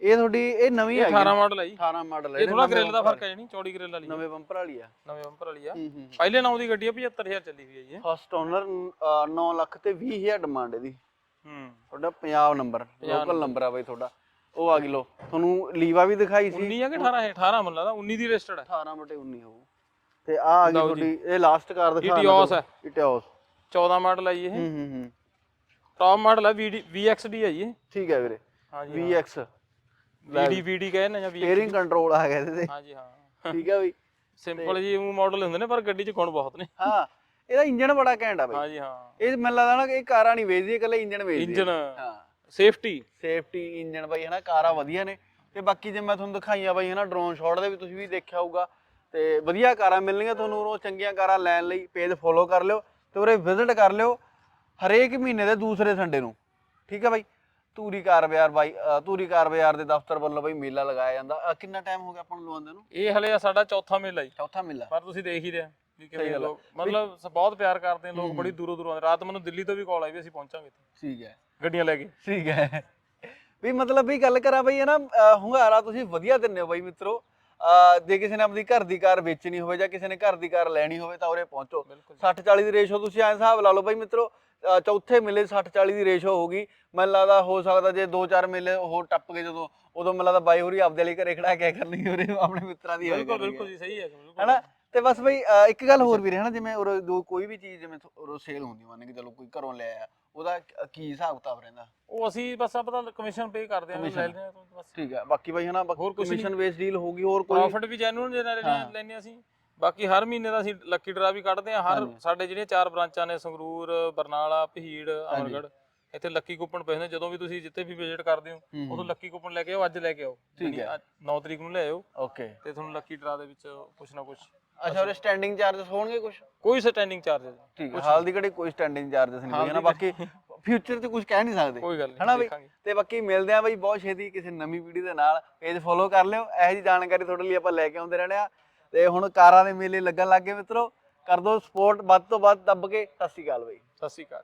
ਇਹ ਤੁਹਾਡੀ ਇਹ ਨਵੀਂ ਹੈਗੀ 18 ਮਾਡਲ ਹੈ ਜੀ। 18 ਮਾਡਲ ਹੈ ਇਹ ਥੋੜਾ ਗ੍ਰਿਲ ਦਾ ਫ਼ਰਕ ਹੈ ਜਣੀ ਚੌੜੀ ਗ੍ਰਿਲ ਵਾਲੀ। ਨਵੇਂ ਬੰਪਰ ਵਾਲੀ ਆ। ਨਵੇਂ ਬੰਪਰ ਵਾਲੀ ਆ। ਹੂੰ ਹੂੰ ਪਹਿਲੇ ਨਾਮ ਦੀ ਗੱਡੀ ਆ 75000 ਚੱਲੀ ਹੋਈ ਹੈ ਜੀ। ਫਸਟ ਓਨਰ 9 ਲੱਖ ਤੇ 20000 ਡਿਮਾਂਡ ਇਹਦੀ। ਹੂੰ। ਤੁਹਾਡਾ ਪੰਜਾਬ ਨੰਬਰ ਲੋਕਲ ਨੰਬਰ ਆ ਬਾਈ ਤੁਹਾਡਾ। ਉਹ ਆ ਗਈ ਲੋ ਤੁਹਾਨੂੰ ਲੀਵਾ ਵੀ ਦਿਖਾਈ ਸੀ। 19 ਆ ਕਿ 18 ਹੈ 18 ਮੰਨ ਲਾ 19 ਦੀ ਰਜਿਸਟਰਡ ਹੈ। 18 ਬਟੇ 19 ਹੋਊ ਤੇ ਆ ਆ ਗਈ ਤੁਹਾਡੀ ਇਹ ਲਾਸਟ ਕਾਰ ਦਿਖਾ Etios ਹੈ। ਇਟਿਓਸ 14 ਮਾਡਲ ਹੈ ਜੀ ਇਹ। ਹੂੰ ਹੂੰ ਹੂੰ। ਟੌਪ ਮਾਡਲ ਹੈ VXD ਹੈ ਜੀ ਇਹ। ਠੀਕ ਹੈ ਵੀਰੇ। ਹਾਂ ਜੀ VX VD VD ਕਹੇ ਨਾ ਜਾਂ V ਸਟੀਅਰਿੰਗ ਕੰਟਰੋਲ ਆ ਗਿਆ ਇਹਦੇ ਤੇ ਹਾਂ ਜੀ ਹਾਂ। ਠੀਕ ਹੈ ਬਈ। ਸਿੰਪਲ ਜੀ ਉਹ ਮਾਡਲ ਹੁੰਦੇ ਨੇ ਪਰ ਗੱਡੀ 'ਚ ਗੁਣ ਬਹੁਤ ਨੇ। ਹਾਂ ਇਹਦਾ ਇੰਜਨ ਬੜਾ ਘੈਂਟ ਆ ਬਈ। ਹਾਂ ਜੀ ਹਾਂ। ਇਹ ਮੈਨੂੰ ਲੱਗਦਾ ਨਾ ਕਿ ਇਹ ਕਾਰਾਂ ਨਹੀਂ ਵੇਚਦੀ ਇਕੱਲੇ ਇੰਜਨ ਵੇਚਦੀ ਇੰਜਨ ਹਾਂ। ਸੇਫਟੀ ਸੇਫਟੀ ਇੰਜਨ ਬਾਈ ਹਨਾ ਕਾਰਾਂ ਵਧੀਆ ਨੇ। ਤੇ ਬਾਕੀ ਜੇ ਮੈਂ ਤੁਹਾਨੂੰ ਦਿਖਾਈਆਂ ਬਾਈ ਹਨਾ ਡਰੋਨ ਸ਼ਾਟ ਦੇ ਵੀ ਤੁਸੀਂ ਵੀ ਦੇਖਿਆ ਹੋਊਗਾ। ਤੇ ਵਧੀਆ ਕਾਰਾਂ ਮਿਲਣਗੀਆਂ ਤੁਹਾਨੂੰ ਉਹ ਚੰਗੀਆਂ ਕਾਰਾਂ ਲੈਣ ਲਈ ਪੇਜ ਫੋਲੋ ਕਰ ਲਿਓ ਤੇ ਉਰੇ ਵਿਜ਼ਿਟ ਕਰ ਲਿਓ ਹਰੇਕ ਮਹੀਨੇ ਦੇ ਦੂਸਰੇ ਸੰਡੇ ਨੂੰ। ਠੀਕ ਹੈ ਬਾਈ? ਤੂਰੀ ਕਾਰ ਬਾਜ਼ਾਰ ਬਾਈ ਤੂਰੀ ਕਾਰ ਬਾਜ਼ਾਰ ਦੇ ਦਫ਼ਤਰ ਵੱਲੋਂ ਬਾਈ ਮੇਲਾ ਲਗਾਇਆ ਜਾਂਦਾ। ਕਿੰਨਾ ਟਾਈਮ ਹੋ ਗਿਆ ਆਪਾਂ ਨੂੰ ਲਵਾਉਂਦੇ ਨੂੰ? ਇਹ ਹਲੇ ਸਾਡਾ ਚੌਥਾ ਮੇਲਾ ਜੀ। ਚੌਥਾ ਮੇਲਾ। ਪਰ ਤੁਸੀਂ ਦੇਖ ਹੀ ਰਹੇ ਹੋ ਵੀ ਕਿਵੇਂ ਲੋਕ ਮਤਲਬ ਬਹੁਤ ਪਿਆਰ ਕਰਦੇ ਲੋਕ ਬੜੀ ਦੂਰੋਂ ਦੂਰੋਂ ਆਉਂਦੇ। ਰਾਤ ਮੈਨੂੰ ਦਿੱਲੀ ਤੋਂ ਵੀ ਕਾਲ ਆਈ ਵੀ ਅਸੀਂ ਪਹੁੰਚਾਂਗੇ ਠੀਕ ਹੈ। ਗੱਡੀਆਂ ਲੈ ਕੇ। ਠੀਕ ਹੈ। ਵੀ ਮਤਲਬ ਵੀ ਗੱਲ ਕਰਾਂ ਬਈ ਇਹ ਨਾ ਅਹ ਹੁੰਗਾਰਾ ਤੁਸੀਂ ਵਧੀਆ ਦਿੰਦੇ ਹੋ ਬਈ ਮਿੱਤਰੋ। ਅਹ ਜੇ ਕਿਸੇ ਨੇ ਆਪਣੀ ਘਰ ਦੀ ਕਾਰ ਵੇਚਣੀ ਹੋਵੇ ਜਾਂ ਕਿਸੇ ਨੇ ਘਰ ਦੀ ਕਾਰ ਲੈਣੀ ਹੋਵੇ ਤਾਂ ਉਰੇ ਪਹੁੰਚੋ। ਬਿਲਕੁਲ। 60 40 ਦੀ ਰੇਸ਼ੋ ਤੁਸੀਂ ਐਂ ਹਿਸਾਬ ਲਾ ਲਓ ਬਈ ਮਿੱਤਰੋ ਅਹ ਚੌਥੇ ਮੇਲੇ 60 40 ਦੀ ਰੇਸ਼ੋ ਹੋਊਗੀ। ਮੈਨੂੰ ਲੱਗਦਾ ਹੋ ਸਕਦਾ ਜੇ 2-4 ਮੇਲੇ ਹੋਰ ਟੱਪ ਗਏ ਜਦੋਂ ਉਦੋਂ ਮੈਨੂੰ ਲੱਗਦਾ ਬਾਈ ਹੋਰੀ ਆਪਦੇ ਲਈ ਘਰੇ ਖੜਾ ਕੇ ਕਰਨੀ ਉਰੇ ਆਪਣੇ ਮਿੱਤਰਾਂ ਦੀ ਹੋਏ ਬਿਲਕੁਲ ਕਰਨੀ ਬਿਲਕੁਲ ਜੀ ਸਹੀ ਹੈ ਬਿਲਕੁਲ। ਹੈਨਾ? ਤੇ ਬਸ ਬਈ ਅਹ ਇੱਕ ਗੱਲ ਹੋਰ ਵੀ ਹਨਾ ਜਿਵੇਂ ਉਰੇ ਕੋਈ ਵੀ ਚੀਜ਼ ਜਿਵੇਂ ਉਰੇ ਸੇਲ ਹੁੰਦੀ ਮੰਨ ਕੇ ਚਲੋ ਕੋਈ ਘਰੋਂ ਲੈ ਆਇਆ। ਉਹਦਾ ਕ- ਕੀ ਹਿਸਾਬ ਕਿਤਾਬ ਰਹਿੰਦਾ? ਉਹ ਅਸੀਂ ਬਸ ਆ ਪਤਾ ਕਮਿਸ਼ਨ ਪੇ ਕਰਦੇ ਆਂ ਲੈ ਲੈਂਦੇ ਆ ਬਸ। ਠੀਕ ਹੈ ਬਾਕੀ ਬਾਈ ਹਨਾ ਹੋਰ ਕੁਛ ਕਮਿਸ਼ਨ ਬੇਸ ਡੀਲ ਹੋਊਗੀ ਹੋਰ ਕੋਈ ਪ੍ਰੋਫਿਟ ਵੀ ਜੈਨੂਨ ਜਿਹੜਾ ਲੈਨੇ ਅਸੀਂ। ਬਾਕੀ ਹਰ ਮਹੀਨੇ ਦਾ ਅਸੀਂ ਲੱਕੀ ਡਰਾ ਵੀ ਕੱਢਦੇ ਆ ਹਰ ਸਾਡੇ ਜਿਹੜੀਆਂ ਚਾਰ ਬ੍ਰਾਂਚਾਂ ਨੇ ਸੰਗਰੂਰ ਬਰਨਾਲਾ ਭੀੜ ਅਮਰਗੜ ਇੱਥੇ ਲੱਕੀ ਕੂਪਨ ਪਏ ਜਦੋਂ ਵੀ ਤੁਸੀਂ ਜਿੱਥੇ ਵੀ ਵਿਜ਼ਿਟ ਕਰਦੇ ਹੋ ਹੂੰ। ਉਦੋਂ ਲੱਕੀ ਕੂਪਨ ਲੈ ਕੇ ਆਓ ਅੱਜ ਲੈ ਕੇ ਆਓ। ਠੀਕ ਹੈ। 9 ਤਰੀਕ ਨੂੰ ਲੈ ਆਓ ਓਕੇ ਤੇ ਤੁਹਾਨੂੰ ਲੱਕੀ ਡਰਾ ਦੇ ਵਿੱਚ ਕੁਛ ਨਾ ਕੁਛ ਅੱਛਾ ਉਹਦੇ ਸਟੈਂਡਿੰਗ ਚਾਰजेस ਹੋਣਗੇ ਕੁਝ ਕੋਈ ਸਟੈਂਡਿੰਗ ਚਾਰजेस ਠੀਕ ਹੈ ਹਾਲ ਦੀ ਘੜੀ ਕੋਈ ਸਟੈਂਡਿੰਗ ਚਾਰजेस ਨਹੀਂ ਹੋਏ ਨਾ ਬਾਕੀ ਫਿਊਚਰ ਤੇ ਕੁਝ ਕਹਿ ਨਹੀਂ ਸਕਦੇ। ਕੋਈ ਗੱਲ ਨਹੀਂ ਬਈ? ਤੇ ਬਾਕੀ ਮਿਲਦੇ ਆ ਬਈ ਬਹੁਤ ਛੇਤੀ ਕਿਸੇ ਨਵੀਂ ਵੀਡੀਓ ਦੇ ਨਾਲ। ਪੇਜ ਫੋਲੋ ਕਰ ਲਿਓ ਇਹੋ ਜੀ ਜਾਣਕਾਰੀ ਤੁਹਾਡੇ ਲਈ ਆਪਾਂ ਲੈ ਕੇ ਆਉਂਦੇ ਰਹਿੰਦੇ ਆ ਤੇ ਹੁਣ ਕਾਰਾਂ ਦੇ ਮੇਲੇ ਲੱਗਣ ਲੱਗੇ ਮਿੱਤਰੋ। ਕਰ ਦਿਓ ਸਪੋਰਟ ਵੱਧ ਤੋਂ ਵੱਧ ਦੱਬ ਕੇ। ਸਤਿ ਸ਼੍ਰੀ ਅਕਾਲ ਬਈ। ਸਤਿ ਸ਼੍ਰੀ ਅਕਾਲ।